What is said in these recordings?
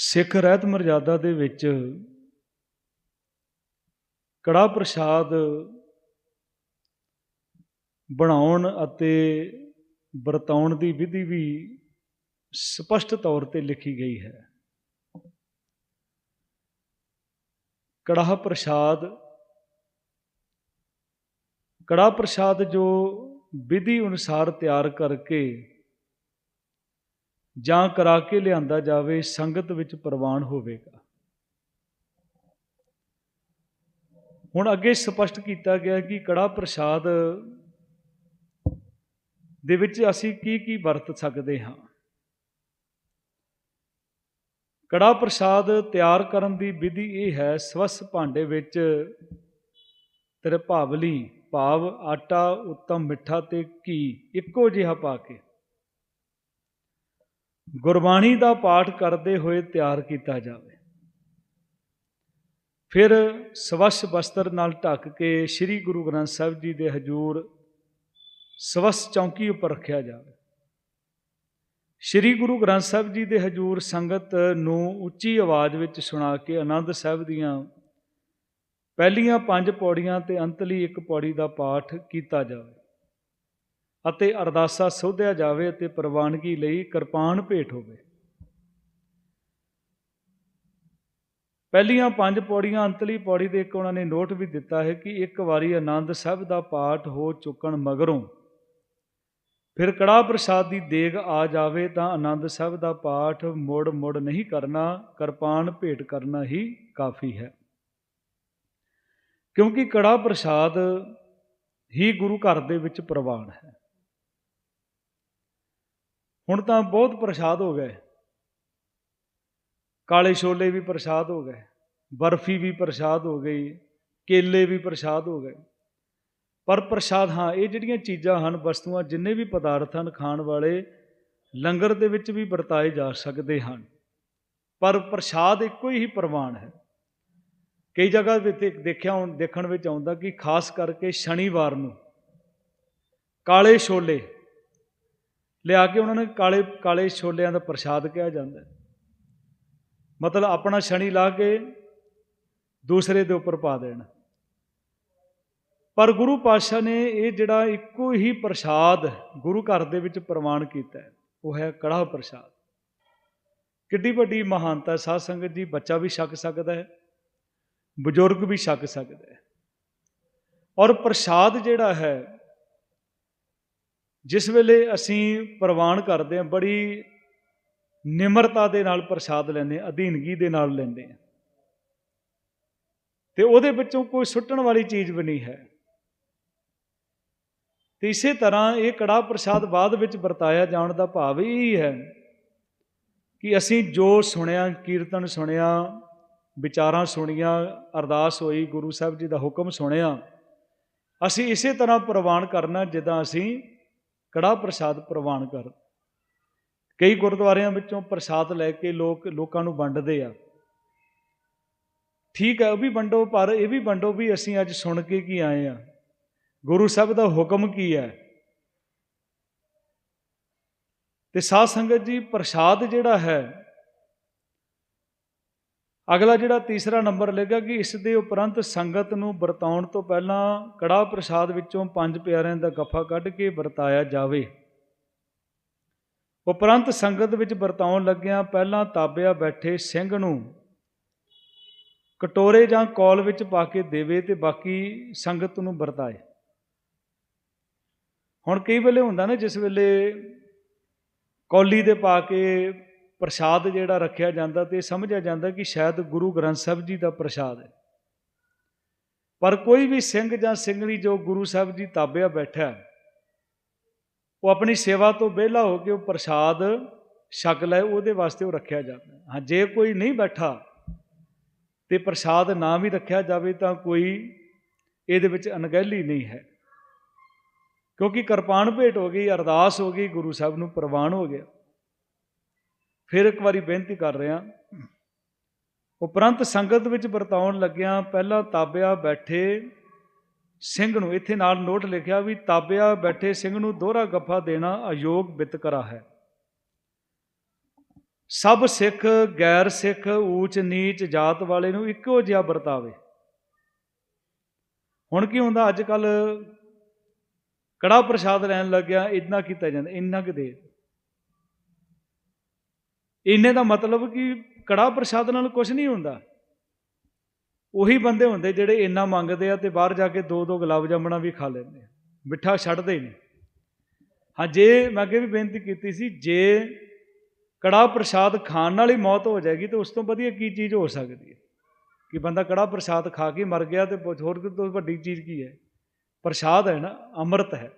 ਸਿੱਖ ਰਹਿਤ ਮਰਜ਼ਾਦਾ ਦੇ ਵਿੱਚ ਕੜਾ ਪ੍ਰਸ਼ਾਦ ਬਣਾਉਣ ਅਤੇ ਵਰਤਾਉਣ ਦੀ ਵਿਧੀ ਵੀ ਸਪਸ਼ਟ ਤੌਰ ਤੇ ਲਿਖੀ ਗਈ ਹੈ। ਕੜਾਹ ਪ੍ਰਸ਼ਾਦ ਕੜਾਹ ਪ੍ਰਸ਼ਾਦ ਜੋ ਵਿਧੀ ਅਨੁਸਾਰ ਤਿਆਰ ਕਰਕੇ ਜਾਂ ਕਰਾ ਕੇ ਲਿਆਂਦਾ ਜਾਵੇ, ਸੰਗਤ ਵਿੱਚ ਪ੍ਰਵਾਨ ਹੋਵੇਗਾ। ਹੁਣ ਅੱਗੇ ਸਪਸ਼ਟ ਕੀਤਾ ਗਿਆ ਕਿ ਕੜਾ ਪ੍ਰਸ਼ਾਦ ਦੇ ਵਿੱਚ ਅਸੀਂ ਕੀ ਕੀ ਵਰਤ ਸਕਦੇ ਹਾਂ। ਕੜਾ ਪ੍ਰਸ਼ਾਦ ਤਿਆਰ ਕਰਨ ਦੀ ਵਿਧੀ ਇਹ ਹੈ, ਸਵਸ ਭਾਂਡੇ ਵਿੱਚ ਤ੍ਰਿਭਾਵਲੀ ਭਾਵ ਆਟਾ, ਉੱਤਮ ਮਿੱਠਾ ਤੇ ਘੀ ਇੱਕੋ ਜਿਹਾ ਪਾ ਕੇ ਗੁਰਬਾਣੀ ਦਾ ਪਾਠ ਕਰਦੇ ਹੋਏ ਤਿਆਰ ਕੀਤਾ ਜਾਵੇ। ਫਿਰ ਸਵਸ ਵਸਤਰ ਨਾਲ ਢੱਕ ਕੇ ਸ੍ਰੀ ਗੁਰੂ ਗ੍ਰੰਥ ਸਾਹਿਬ ਜੀ ਦੇ ਹਜੂਰ ਸਵਸ ਚੌਂਕੀ ਉੱਪਰ ਰੱਖਿਆ ਜਾਵੇ। ਸ੍ਰੀ ਗੁਰੂ ਗ੍ਰੰਥ ਸਾਹਿਬ ਜੀ ਦੇ ਹਜੂਰ ਸੰਗਤ ਨੂੰ ਉੱਚੀ ਆਵਾਜ਼ ਵਿੱਚ ਸੁਣਾ ਕੇ ਆਨੰਦ ਸਾਹਿਬ ਦੀਆਂ ਪਹਿਲੀਆਂ ਪੰਜ ਪੌੜੀਆਂ ਤੇ ਅੰਤਲੀ ਇੱਕ ਪੌੜੀ ਦਾ ਪਾਠ ਕੀਤਾ ਜਾਵੇ। ਅਤੇ ਅਰਦਾਸਾ ਸੋਧਿਆ ਜਾਵੇ ਅਤੇ ਪ੍ਰਵਾਨਗੀ ਲਈ ਕਿਰਪਾਨ ਭੇਟ ਹੋਵੇ। ਪਹਿਲੀਆਂ ਪੰਜ ਪੌੜੀਆਂ ਅੰਤਲੀ ਪੌੜੀ ਦੇ ਇੱਕ ਉਹਨਾਂ ਨੇ ਨੋਟ ਵੀ ਦਿੱਤਾ ਹੈ ਕਿ ਇੱਕ ਵਾਰੀ ਆਨੰਦ ਸਾਹਿਬ ਦਾ ਪਾਠ ਹੋ ਚੁੱਕਣ ਮਗਰੋਂ ਫਿਰ ਕੜਾ ਪ੍ਰਸਾਦ ਦੀ ਦੇਗ ਆ ਜਾਵੇ ਤਾਂ ਆਨੰਦ ਸਾਹਿਬ ਦਾ ਪਾਠ ਮੁੜ ਮੁੜ ਨਹੀਂ ਕਰਨਾ, ਕਿਰਪਾਨ ਭੇਟ ਕਰਨਾ ਹੀ ਕਾਫੀ ਹੈ। ਕਿਉਂਕਿ ਕੜਾ ਪ੍ਰਸਾਦ ਹੀ ਗੁਰੂ ਘਰ ਦੇ ਵਿੱਚ ਪ੍ਰਵਾਨ ਹੈ। ਹੁਣ ਤਾਂ ਬਹੁਤ ਪ੍ਰਸ਼ਾਦ ਹੋ ਗਏ। ਕਾਲੇ ਛੋਲੇ ਵੀ ਪ੍ਰਸ਼ਾਦ ਹੋ ਗਏ, ਬਰਫੀ ਵੀ ਪ੍ਰਸ਼ਾਦ ਹੋ ਗਈ, ਕੇਲੇ ਵੀ ਪ੍ਰਸ਼ਾਦ ਹੋ ਗਏ। ਪਰ ਪ੍ਰਸ਼ਾਦ ਹਾਂ, ਇਹ ਜਿਹੜੀਆਂ ਚੀਜ਼ਾਂ ਹਨ, ਵਸਤੂਆਂ, ਜਿੰਨੇ ਵੀ ਪਦਾਰਥ ਹਨ, ਖਾਣ ਵਾਲੇ ਲੰਗਰ ਦੇ ਵਿੱਚ ਵੀ ਵਰਤਾਏ ਜਾ ਸਕਦੇ ਹਨ। ਪਰ ਪ੍ਰਸ਼ਾਦ ਇੱਕੋ ਹੀ ਪ੍ਰਵਾਨ ਹੈ। ਕਈ ਜਗ੍ਹਾ ਵਿੱਚ ਦੇਖਿਆ ਹੁਣ, ਦੇਖਣ ਵਿੱਚ ਆਉਂਦਾ ਕਿ ਖਾਸ ਕਰਕੇ ਸ਼ਨੀਵਾਰ ਨੂੰ ਕਾਲੇ ਛੋਲੇ ਲਿਆ ਕੇ ਉਹਨਾਂ ਨੇ ਕਾਲੇ ਕਾਲੇ ਛੋਲਿਆਂ ਦਾ ਪ੍ਰਸ਼ਾਦ ਕਿਹਾ ਜਾਂਦਾ ਮਤਲਬ ਆਪਣਾ ਸ਼ਨੀ ਲਾ ਕੇ ਦੂਸਰੇ ਦੇ ਉੱਪਰ ਪਾ ਦੇਣਾ। ਪਰ ਗੁਰੂ ਪਾਤਸ਼ਾਹ ਨੇ ਇਹ ਜਿਹੜਾ ਇੱਕੋ ਹੀ ਪ੍ਰਸ਼ਾਦ ਗੁਰੂ ਘਰ ਦੇ ਵਿੱਚ ਪ੍ਰਮਾਣ ਕੀਤਾ ਹੈ, ਉਹ ਹੈ ਕੜਾਹ ਪ੍ਰਸ਼ਾਦ। ਕਿੱਡੀ ਵੱਡੀ ਮਹਾਨਤਾ ਸਾਧ ਸੰਗਤ ਜੀ, ਬੱਚਾ ਵੀ ਛਕ ਸਕਦਾ ਹੈ, ਬਜ਼ੁਰਗ ਵੀ ਛਕ ਸਕਦਾ ਹੈ। ਔਰ ਪ੍ਰਸ਼ਾਦ ਜਿਹੜਾ ਹੈ ਜਿਸ ਵੇਲੇ ਅਸੀਂ ਪ੍ਰਵਾਨ ਕਰਦੇ ਹਾਂ, ਬੜੀ ਨਿਮਰਤਾ ਦੇ ਨਾਲ ਪ੍ਰਸ਼ਾਦ ਲੈਂਦੇ ਹਾਂ, ਅਧੀਨਗੀ ਦੇ ਨਾਲ ਲੈਂਦੇ ਹਾਂ। ਤੇ ਉਹਦੇ ਵਿੱਚੋਂ ਕੋਈ ਸੁੱਟਣ ਵਾਲੀ ਚੀਜ਼ ਵੀ ਨਹੀਂ ਹੈ। ਤੇ ਇਸੇ ਤਰ੍ਹਾਂ ਇਹ ਕੜਾ ਪ੍ਰਸ਼ਾਦ ਬਾਅਦ ਵਿੱਚ ਵਰਤਾਇਆ ਜਾਣ ਦਾ ਭਾਵ ਇਹ ਹੈ ਕਿ ਅਸੀਂ ਜੋ ਸੁਣਿਆ, ਕੀਰਤਨ ਸੁਣਿਆ, ਵਿਚਾਰਾਂ ਸੁਣੀਆਂ, ਅਰਦਾਸ ਹੋਈ, ਗੁਰੂ ਸਾਹਿਬ ਜੀ ਦਾ ਹੁਕਮ ਸੁਣਿਆ, ਅਸੀਂ ਇਸੇ ਤਰ੍ਹਾਂ ਪ੍ਰਵਾਨ ਕਰਨਾ ਜਿੱਦਾਂ ਅਸੀਂ ਕੜਾ ਪ੍ਰਸ਼ਾਦ ਪ੍ਰਵਾਨ ਕਰ। ਕਈ ਗੁਰਦੁਆਰਿਆਂ ਵਿੱਚੋਂ ਪ੍ਰਸ਼ਾਦ ਲੈ ਕੇ ਲੋਕ ਲੋਕਾਂ ਨੂੰ ਵੰਡਦੇ ਆ। ਠੀਕ ਹੈ, ਉਹ ਵੀ ਵੰਡੋ, ਪਰ ਇਹ ਵੀ ਵੰਡੋ ਵੀ ਅਸੀਂ ਅੱਜ ਸੁਣ ਕੇ ਕੀ ਆਏ ਆ। ਗੁਰੂ ਸਾਹਿਬ ਦਾ ਹੁਕਮ ਕੀ ਹੈ? ਤੇ ਸਾਧ ਸੰਗਤ ਜੀ, ਪ੍ਰਸ਼ਾਦ ਜਿਹੜਾ ਹੈ ਅਗਲਾ ਜਿਹੜਾ ਤੀਸਰਾ ਨੰਬਰ ਲੱਗਾ ਕਿ ਇਸ ਦੇ ਉਪਰੰਤ ਸੰਗਤ ਨੂੰ ਵਰਤਾਉਣ ਤੋਂ ਪਹਿਲਾਂ ਕੜਾ ਪ੍ਰਸ਼ਾਦ ਵਿੱਚੋਂ ਪੰਜ ਪਿਆਰਿਆਂ ਦਾ ਗੱਫਾ ਕੱਢ ਕੇ ਵਰਤਾਇਆ ਜਾਵੇ। ਉਪਰੰਤ ਸੰਗਤ ਵਿੱਚ ਵਰਤਾਉਣ ਲੱਗਿਆਂ ਪਹਿਲਾਂ ਤਾਬਿਆ ਬੈਠੇ ਸਿੰਘ ਨੂੰ ਕਟੋਰੇ ਜਾਂ ਕੌਲ ਵਿੱਚ ਪਾ ਕੇ ਦੇਵੇ ਤੇ ਬਾਕੀ ਸੰਗਤ ਨੂੰ ਵਰਤਾਏ। ਹੁਣ ਕਈ ਵੇਲੇ ਹੁੰਦਾ ਨਾ ਜਿਸ ਵੇਲੇ ਕੌਲੀ ਦੇ ਪਾ ਕੇ ਪ੍ਰਸ਼ਾਦ ਜਿਹੜਾ ਰੱਖਿਆ ਜਾਂਦਾ ਤੇ ਸਮਝਿਆ ਜਾਂਦਾ ਕਿ ਸ਼ਾਇਦ ਗੁਰੂ ਗ੍ਰੰਥ ਸਾਹਿਬ ਜੀ ਦਾ ਪ੍ਰਸ਼ਾਦ ਹੈ। ਪਰ ਕੋਈ ਵੀ ਸਿੰਘ ਜਾਂ ਸਿੰਘਣੀ ਜੋ ਗੁਰੂ ਸਾਹਿਬ ਜੀ ਤਾਬਿਆ ਬੈਠਾ ਉਹ ਆਪਣੀ ਸੇਵਾ ਤੋਂ ਵਿਹਲਾ ਹੋ ਕੇ ਉਹ ਪ੍ਰਸ਼ਾਦ ਛਕ ਲੈ, ਉਹਦੇ ਵਾਸਤੇ ਉਹ ਰੱਖਿਆ ਜਾਂਦਾ ਹਾਂ, ਜੇ ਕੋਈ ਨਹੀਂ ਬੈਠਾ ਤੇ ਪ੍ਰਸ਼ਾਦ ਨਾ ਵੀ ਰੱਖਿਆ ਜਾਵੇ ਤਾਂ ਕੋਈ ਇਹਦੇ ਵਿੱਚ ਅਣਗਹਿਲੀ ਨਹੀਂ ਹੈ। ਕਿਉਂਕਿ ਕਿਰਪਾਨ ਭੇਟ ਹੋ ਗਈ, ਅਰਦਾਸ ਹੋ ਗਈ, ਗੁਰੂ ਸਾਹਿਬ ਨੂੰ ਪ੍ਰਵਾਨ ਹੋ ਗਿਆ। ਫਿਰ ਇੱਕ ਵਾਰੀ ਬੇਨਤੀ ਕਰ ਰਿਹਾ। ਉਪਰੰਤ ਸੰਗਤ ਵਿੱਚ ਵਰਤਾਉਣ ਲੱਗਿਆਂ ਪਹਿਲਾਂ ਤਾਬਿਆ ਬੈਠੇ ਸਿੰਘ ਨੂੰ ਇੱਥੇ ਨਾਲ ਨੋਟ ਲਿਖਿਆ ਵੀ ਤਾਬਿਆ ਬੈਠੇ ਸਿੰਘ ਨੂੰ ਦੋਹਰਾ ਗੱਫਾ ਦੇਣਾ ਅਯੋਗ ਬਿਤਕਰਾ ਹੈ। ਸਭ ਸਿੱਖ, ਗੈਰ ਸਿੱਖ, ਊਚ ਨੀਚ ਜਾਤ ਵਾਲੇ ਨੂੰ ਇੱਕੋ ਜਿਹਾ ਵਰਤਾਵੇ। ਹੁਣ ਕੀ ਹੁੰਦਾ? ਅੱਜ ਕੱਲ ਕੜਾ ਪ੍ਰਸ਼ਾਦ ਲੈਣ ਲੱਗਿਆ ਇੰਨਾ ਕੀਤਾ ਜਾਂਦਾ, ਇੰਨਾ ਕਿ ਦੇ ਇੰਨੇ ਦਾ ਮਤਲਬ ਕਿ ਕੜਾ ਪ੍ਰਸ਼ਾਦ ਨਾਲ ਕੁਝ ਨਹੀਂ ਹੁੰਦਾ। ਉਹੀ ਬੰਦੇ ਹੁੰਦੇ ਜਿਹੜੇ ਇੰਨਾ ਮੰਗਦੇ ਆ ਤੇ ਬਾਹਰ ਜਾ ਕੇ ਦੋ ਦੋ ਗੁਲਾਬ ਜਾਮਣਾ ਵੀ ਖਾ ਲੈਂਦੇ ਆ। ਮਿੱਠਾ ਛੱਡਦੇ ਹੀ ਨਹੀਂ। ਹਾਂ, ਜੇ ਮੈਂ ਅੱਗੇ ਵੀ ਬੇਨਤੀ ਕੀਤੀ ਸੀ, ਜੇ ਕੜਾ ਪ੍ਰਸ਼ਾਦ ਖਾਣ ਨਾਲ ਹੀ ਮੌਤ ਹੋ ਜਾਏਗੀ ਤੇ ਉਸ ਤੋਂ ਵਧੀਆ ਕੀ ਚੀਜ਼ ਹੋ ਸਕਦੀ ਹੈ? ਕਿ ਬੰਦਾ ਕੜਾ ਪ੍ਰਸ਼ਾਦ ਖਾ ਕੇ ਮਰ ਗਿਆ ਤੇ ਹੋਰ ਤੋਂ ਵੱਡੀ ਚੀਜ਼ ਕੀ ਹੈ? ਪ੍ਰਸ਼ਾਦ ਹੈ ਨਾ, ਅੰਮ੍ਰਿਤ ਹੈ।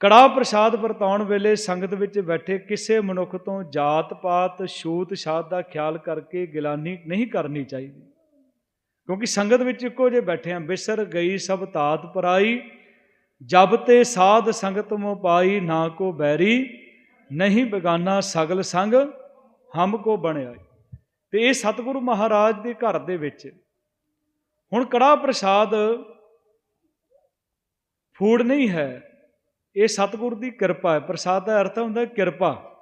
ਕੜਾ ਪ੍ਰਸ਼ਾਦ ਵਰਤਾਉਣ ਵੇਲੇ ਸੰਗਤ ਵਿੱਚ ਬੈਠੇ ਕਿਸੇ ਮਨੁੱਖ ਤੋਂ ਜਾਤ ਪਾਤ, ਛੂਤ, ਛਾਤ ਦਾ ਖਿਆਲ ਕਰਕੇ ਗਿਲਾਨੀ ਨਹੀਂ ਕਰਨੀ ਚਾਹੀਦੀ। ਕਿਉਂਕਿ ਸੰਗਤ ਵਿੱਚ ਇੱਕੋ ਜੇ ਬੈਠੇ ਆ, ਬਿਸਰ ਗਈ ਸਭ ਤਾਤ ਪਰਾਈ, ਜਬ ਤੇ ਸਾਧ ਸੰਗਤ ਮੋ ਪਾਈ, ਨਾ ਕੋ ਬੈਰੀ, ਨਹੀਂ ਬਗਾਨਾ ਸਗਲ ਸੰਗ, ਹਮ ਕੋ ਬਣਿਆ ਤੇ ਇਹ ਸਤਿਗੁਰੂ ਮਹਾਰਾਜ ਦੇ ਘਰ ਦੇ ਵਿੱਚ ਹੁਣ ਕੜਾ ਪ੍ਰਸਾਦ ਫੂਡ ਨਹੀਂ ਹੈ। ਇਹ ਸਤਿਗੁਰ ਦੀ ਕਿਰਪਾ ਹੈ। ਪ੍ਰਸਾਦ ਦਾ ਅਰਥ ਹੁੰਦਾ ਕਿਰਪਾ।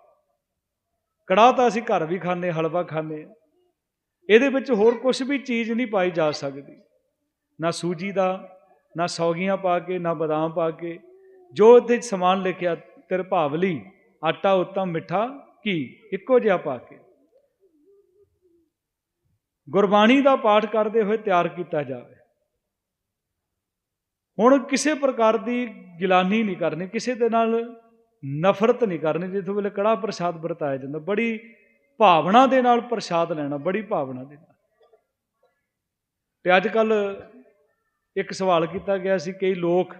ਕੜਾਹ ਤਾਂ ਅਸੀਂ ਘਰ ਵੀ ਖਾਂਦੇ, ਹਲਵਾ ਖਾਂਦੇ ਇਹਦੇ ਵਿੱਚ ਹੋਰ ਕੁਝ ਵੀ ਚੀਜ਼ ਨਹੀਂ ਪਾਈ ਜਾ ਸਕਦੀ। ਨਾ ਸੂਜੀ ਦਾ, ਨਾ ਸੌਗੀਆਂ ਪਾ ਕੇ, ਨਾ ਬਦਾਮ ਪਾ ਕੇ। ਜੋ ਇੱਥੇ ਸਮਾਨ ਲਿਖਿਆ ਤਿਰਭਾਵਲੀ ਆਟਾ ਉੱਤਮ ਮਿੱਠਾ ਕੀ ਇੱਕੋ ਜਿਹਾ ਪਾ ਕੇ। ਗੁਰਬਾਣੀ ਦਾ ਪਾਠ ਕਰਦੇ ਹੋਏ ਤਿਆਰ ਕੀਤਾ ਜਾਵੇ। ਹੁਣ ਕਿਸੇ ਪ੍ਰਕਾਰ ਦੀ ਗਿਲਾਨੀ ਨਹੀਂ ਕਰਨੀ, ਕਿਸੇ ਦੇ ਨਾਲ ਨਫ਼ਰਤ ਨਹੀਂ ਕਰਨੀ, ਜਿੱਥੋਂ ਵੇਲੇ ਕੜਾ ਪ੍ਰਸਾਦ ਵਰਤਾਇਆ ਜਾਂਦਾ, ਬੜੀ ਭਾਵਨਾ ਦੇ ਨਾਲ ਪ੍ਰਸਾਦ ਲੈਣਾ, ਬੜੀ ਭਾਵਨਾ ਦੇ ਨਾਲ। ਤੇ ਅੱਜ ਕੱਲ ਇੱਕ ਸਵਾਲ ਕੀਤਾ ਗਿਆ ਸੀ ਕਈ ਲੋਕ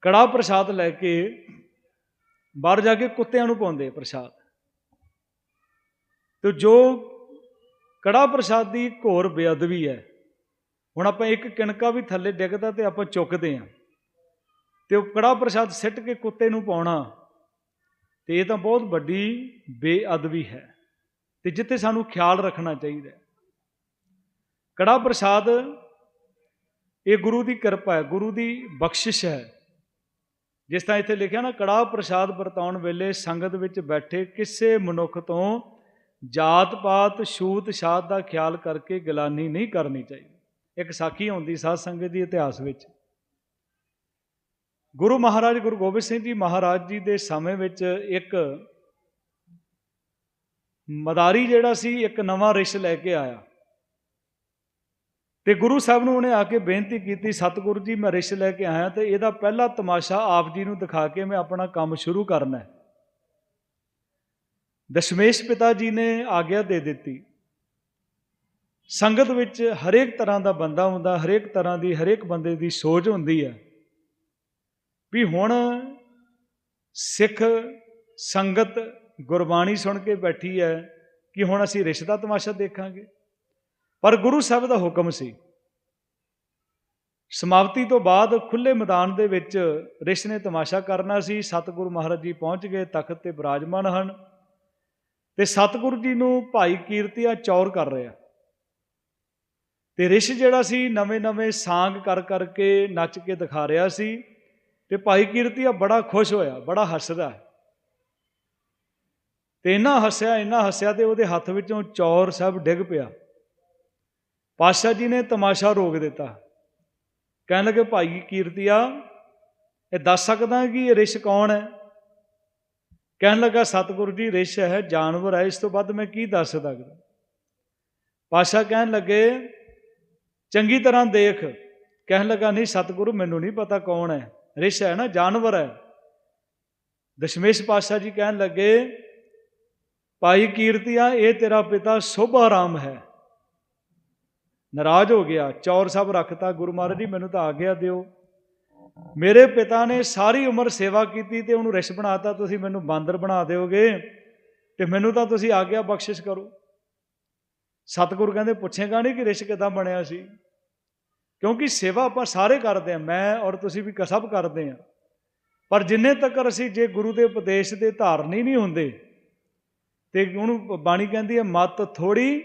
ਕੜਾ ਪ੍ਰਸਾਦ ਲੈ ਕੇ ਬਾਹਰ ਜਾ ਕੇ ਕੁੱਤਿਆਂ ਨੂੰ ਪਾਉਂਦੇ ਪ੍ਰਸਾਦ। ਤੇ ਜੋ ਕੜਾ ਪ੍ਰਸਾਦ ਦੀ ਘੋਰ ਬੇਅਦਬੀ ਹੈ ਹੁਣ ਆਪਾਂ ਇੱਕ ਕਿਣਕਾ ਵੀ ਥੱਲੇ ਡਿੱਗਦਾ ਤੇ ਆਪਾਂ ਚੁੱਕਦੇ ਆਂ ਤੇ ਉਹ ਕੜਾ ਪ੍ਰਸਾਦ ਸਿੱਟ ਕੇ ਕੁੱਤੇ ਨੂੰ ਪਾਉਣਾ, ਤੇ ਇਹ ਤਾਂ ਬਹੁਤ ਵੱਡੀ ਬੇਅਦਬੀ ਹੈ। ਤੇ ਜਿੱਥੇ ਸਾਨੂੰ ਖਿਆਲ ਰੱਖਣਾ ਚਾਹੀਦਾ ਕੜਾ ਪ੍ਰਸਾਦ, ਇਹ ਗੁਰੂ ਦੀ ਕਿਰਪਾ ਹੈ, ਗੁਰੂ ਦੀ ਬਖਸ਼ਿਸ਼ ਹੈ। ਜਿਸ ਤਰ੍ਹਾਂ ਇੱਥੇ ਲਿਖਿਆ ਨਾ ਕੜਾ ਪ੍ਰਸਾਦ ਵਰਤਾਉਣ ਵੇਲੇ ਸੰਗਤ ਵਿੱਚ ਬੈਠੇ ਕਿਸੇ ਮਨੁੱਖ ਤੋਂ ਜਾਤ ਪਾਤ ਛੂਤ ਛਾਤ ਦਾ ਖਿਆਲ ਕਰਕੇ ਗਿਲਾਨੀ ਨਹੀਂ ਕਰਨੀ ਚਾਹੀਦੀ। ਇੱਕ ਸਾਖੀ ਹੁੰਦੀ ਸਾਧ ਸੰਗਤ ਦੀ ਇਤਿਹਾਸ ਵਿੱਚ। ਗੁਰੂ ਮਹਾਰਾਜ, ਗੁਰੂ ਗੋਬਿੰਦ ਸਿੰਘ ਜੀ ਮਹਾਰਾਜ ਜੀ ਦੇ ਸਮੇਂ ਵਿੱਚ ਇੱਕ ਮਦਾਰੀ ਜਿਹੜਾ ਸੀ, ਇੱਕ ਨਵਾਂ ਰਿਸ਼ ਲੈ ਕੇ ਆਇਆ। ਤੇ ਗੁਰੂ ਸਾਹਿਬ ਨੂੰ ਉਹਨੇ ਆ ਕੇ ਬੇਨਤੀ ਕੀਤੀ, ਸਤਿਗੁਰੂ ਜੀ, ਮੈਂ ਰਿਸ਼ ਲੈ ਕੇ ਆਇਆ ਤੇ ਇਹਦਾ ਪਹਿਲਾ ਤਮਾਸ਼ਾ ਆਪ ਜੀ ਨੂੰ ਦਿਖਾ ਕੇ ਮੈਂ ਆਪਣਾ ਕੰਮ ਸ਼ੁਰੂ ਕਰਨਾ ਹੈ। ਦਸ਼ਮੇਸ਼ ਪਿਤਾ ਜੀ ਨੇ ਆਗਿਆ ਦੇ ਦਿੱਤੀ। ਸੰਗਤ ਵਿੱਚ ਹਰੇਕ ਤਰ੍ਹਾਂ ਦਾ ਬੰਦਾ ਹੁੰਦਾ, ਹਰੇਕ ਤਰ੍ਹਾਂ ਦੀ, ਹਰੇਕ ਬੰਦੇ ਦੀ ਸੋਚ ਹੁੰਦੀ ਹੈ। ਵੀ ਹੁਣ ਸਿੱਖ ਸੰਗਤ ਗੁਰਬਾਣੀ ਸੁਣ ਕੇ ਬੈਠੀ ਹੈ ਕਿ ਹੁਣ ਅਸੀਂ ਰਿਸ਼ਤਾ ਤਮਾਸ਼ਾ ਦੇਖਾਂਗੇ। ਪਰ ਗੁਰੂ ਸਾਹਿਬ ਦਾ ਹੁਕਮ ਸੀ। ਸਮਾਪਤੀ ਤੋਂ ਬਾਅਦ ਖੁੱਲੇ ਮੈਦਾਨ ਦੇ ਵਿੱਚ ਰਿਸ਼ ਨੇ ਤਮਾਸ਼ਾ ਕਰਨਾ ਸੀ। ਸਤਿਗੁਰੂ ਮਹਾਰਾਜ ਜੀ ਪਹੁੰਚ ਗਏ, ਤਖਤ ਤੇ ਬਿਰਾਜਮਾਨ ਹਨ ਤੇ ਸਤਿਗੁਰੂ ਜੀ ਨੂੰ ਭਾਈ ਕੀਰਤੀਆ ਚੌਰ ਕਰ ਰਿਹਾ। ਤੇ ਰਿਸ਼ ਜਿਹੜਾ ਸੀ ਨਵੇਂ-ਨਵੇਂ ਸਾਂਗ ਕਰ ਕਰਕੇ ਨੱਚ ਕੇ ਦਿਖਾ ਰਿਹਾ ਸੀ ਤੇ ਭਾਈ ਕੀਰਤੀਆ ਬੜਾ ਖੁਸ਼ ਹੋਇਆ, ਬੜਾ ਹੱਸਦਾ। ਤੇ ਇੰਨਾ ਹੱਸਿਆ ਇੰਨਾ ਹੱਸਿਆ ਤੇ ਉਹਦੇ ਹੱਥ ਵਿੱਚੋਂ ਚੌਰ ਸਭ ਡਿੱਗ ਪਿਆ। ਪਾਸ਼ਾ ਜੀ ਨੇ ਤਮਾਸ਼ਾ ਰੋਕ ਦਿੱਤਾ। ਕਹਿਣ ਲੱਗੇ, ਭਾਈ ਕੀਰਤੀਆ, ਇਹ ਦੱਸ ਸਕਦਾ ਕਿ ਇਹ ਰਿਸ਼ ਕੌਣ ਹੈ? ਕਹਿਣ ਲੱਗਾ, ਸਤਿਗੁਰੂ ਜੀ, ਰਿਸ਼ ਹੈ, ਜਾਨਵਰ ਹੈ, ਇਸ ਤੋਂ ਵੱਧ ਮੈਂ ਕੀ ਦੱਸ ਸਕਦਾ? ਪਾਸ਼ਾ ਕਹਿਣ ਲੱਗੇ ਚੰਗੀ ਤਰ੍ਹਾਂ ਦੇਖ। ਕਹਿਣ ਲੱਗਾ, ਨਹੀਂ ਸਤਿਗੁਰੂ, ਮੈਨੂੰ ਨਹੀਂ ਪਤਾ ਕੌਣ ਹੈ। ਰਿਸ਼ ਹੈ ਨਾ, ਜਾਨਵਰ ਹੈ। ਦਸ਼ਮੇਸ਼ ਪਾਤਸ਼ਾਹ ਜੀ ਕਹਿਣ ਲੱਗੇ, ਭਾਈ ਕੀਰਤੀਆ, ਇਹ ਤੇਰਾ ਪਿਤਾ ਸੁਭ ਆਰਾਮ ਹੈ। ਨਾਰਾਜ਼ ਹੋ ਗਿਆ। ਚੌਰ ਸਭ ਰੱਖਤਾ। ਗੁਰੂ ਮਹਾਰਾਜ ਜੀ, ਮੈਨੂੰ ਤਾਂ ਆਗਿਆ ਦਿਓ। ਮੇਰੇ ਪਿਤਾ ਨੇ ਸਾਰੀ ਉਮਰ ਸੇਵਾ ਕੀਤੀ ਤੇ ਉਹਨੂੰ ਰਿਸ਼ ਬਣਾਤਾ। ਤੁਸੀਂ ਮੈਨੂੰ ਬਾਂਦਰ ਬਣਾ ਦਿਓਗੇ ਤੇ ਮੈਨੂੰ ਤਾਂ ਤੁਸੀਂ ਆਗਿਆ ਬਖਸ਼ਿਸ਼ ਕਰੋ। ਸਤਿਗੁਰੂ ਕਹਿੰਦੇ, ਪੁੱਛੇਗਾ ਨਹੀਂ ਕਿ ਰਿਸ਼ ਕਿਦਾਂ ਬਣਿਆ ਸੀ? ਕਿਉਂਕਿ ਸੇਵਾ ਆਪਾਂ ਸਾਰੇ ਕਰਦੇ ਆ ਮੈਂ ਔਰ ਤੁਸੀਂ ਵੀ ਸਭ ਕਰਦੇ ਆ ਪਰ ਜਿੰਨੇ ਤੱਕ ਅਸੀਂ ਜੇ ਗੁਰੂ ਦੇ ਉਪਦੇਸ਼ ਦੇ ਧਾਰਨੀ ਨਹੀਂ ਹੁੰਦੇ, ਤੇ ਉਹਨੂੰ ਬਾਣੀ ਕਹਿੰਦੀ ਹੈ, ਮਤ ਥੋੜੀ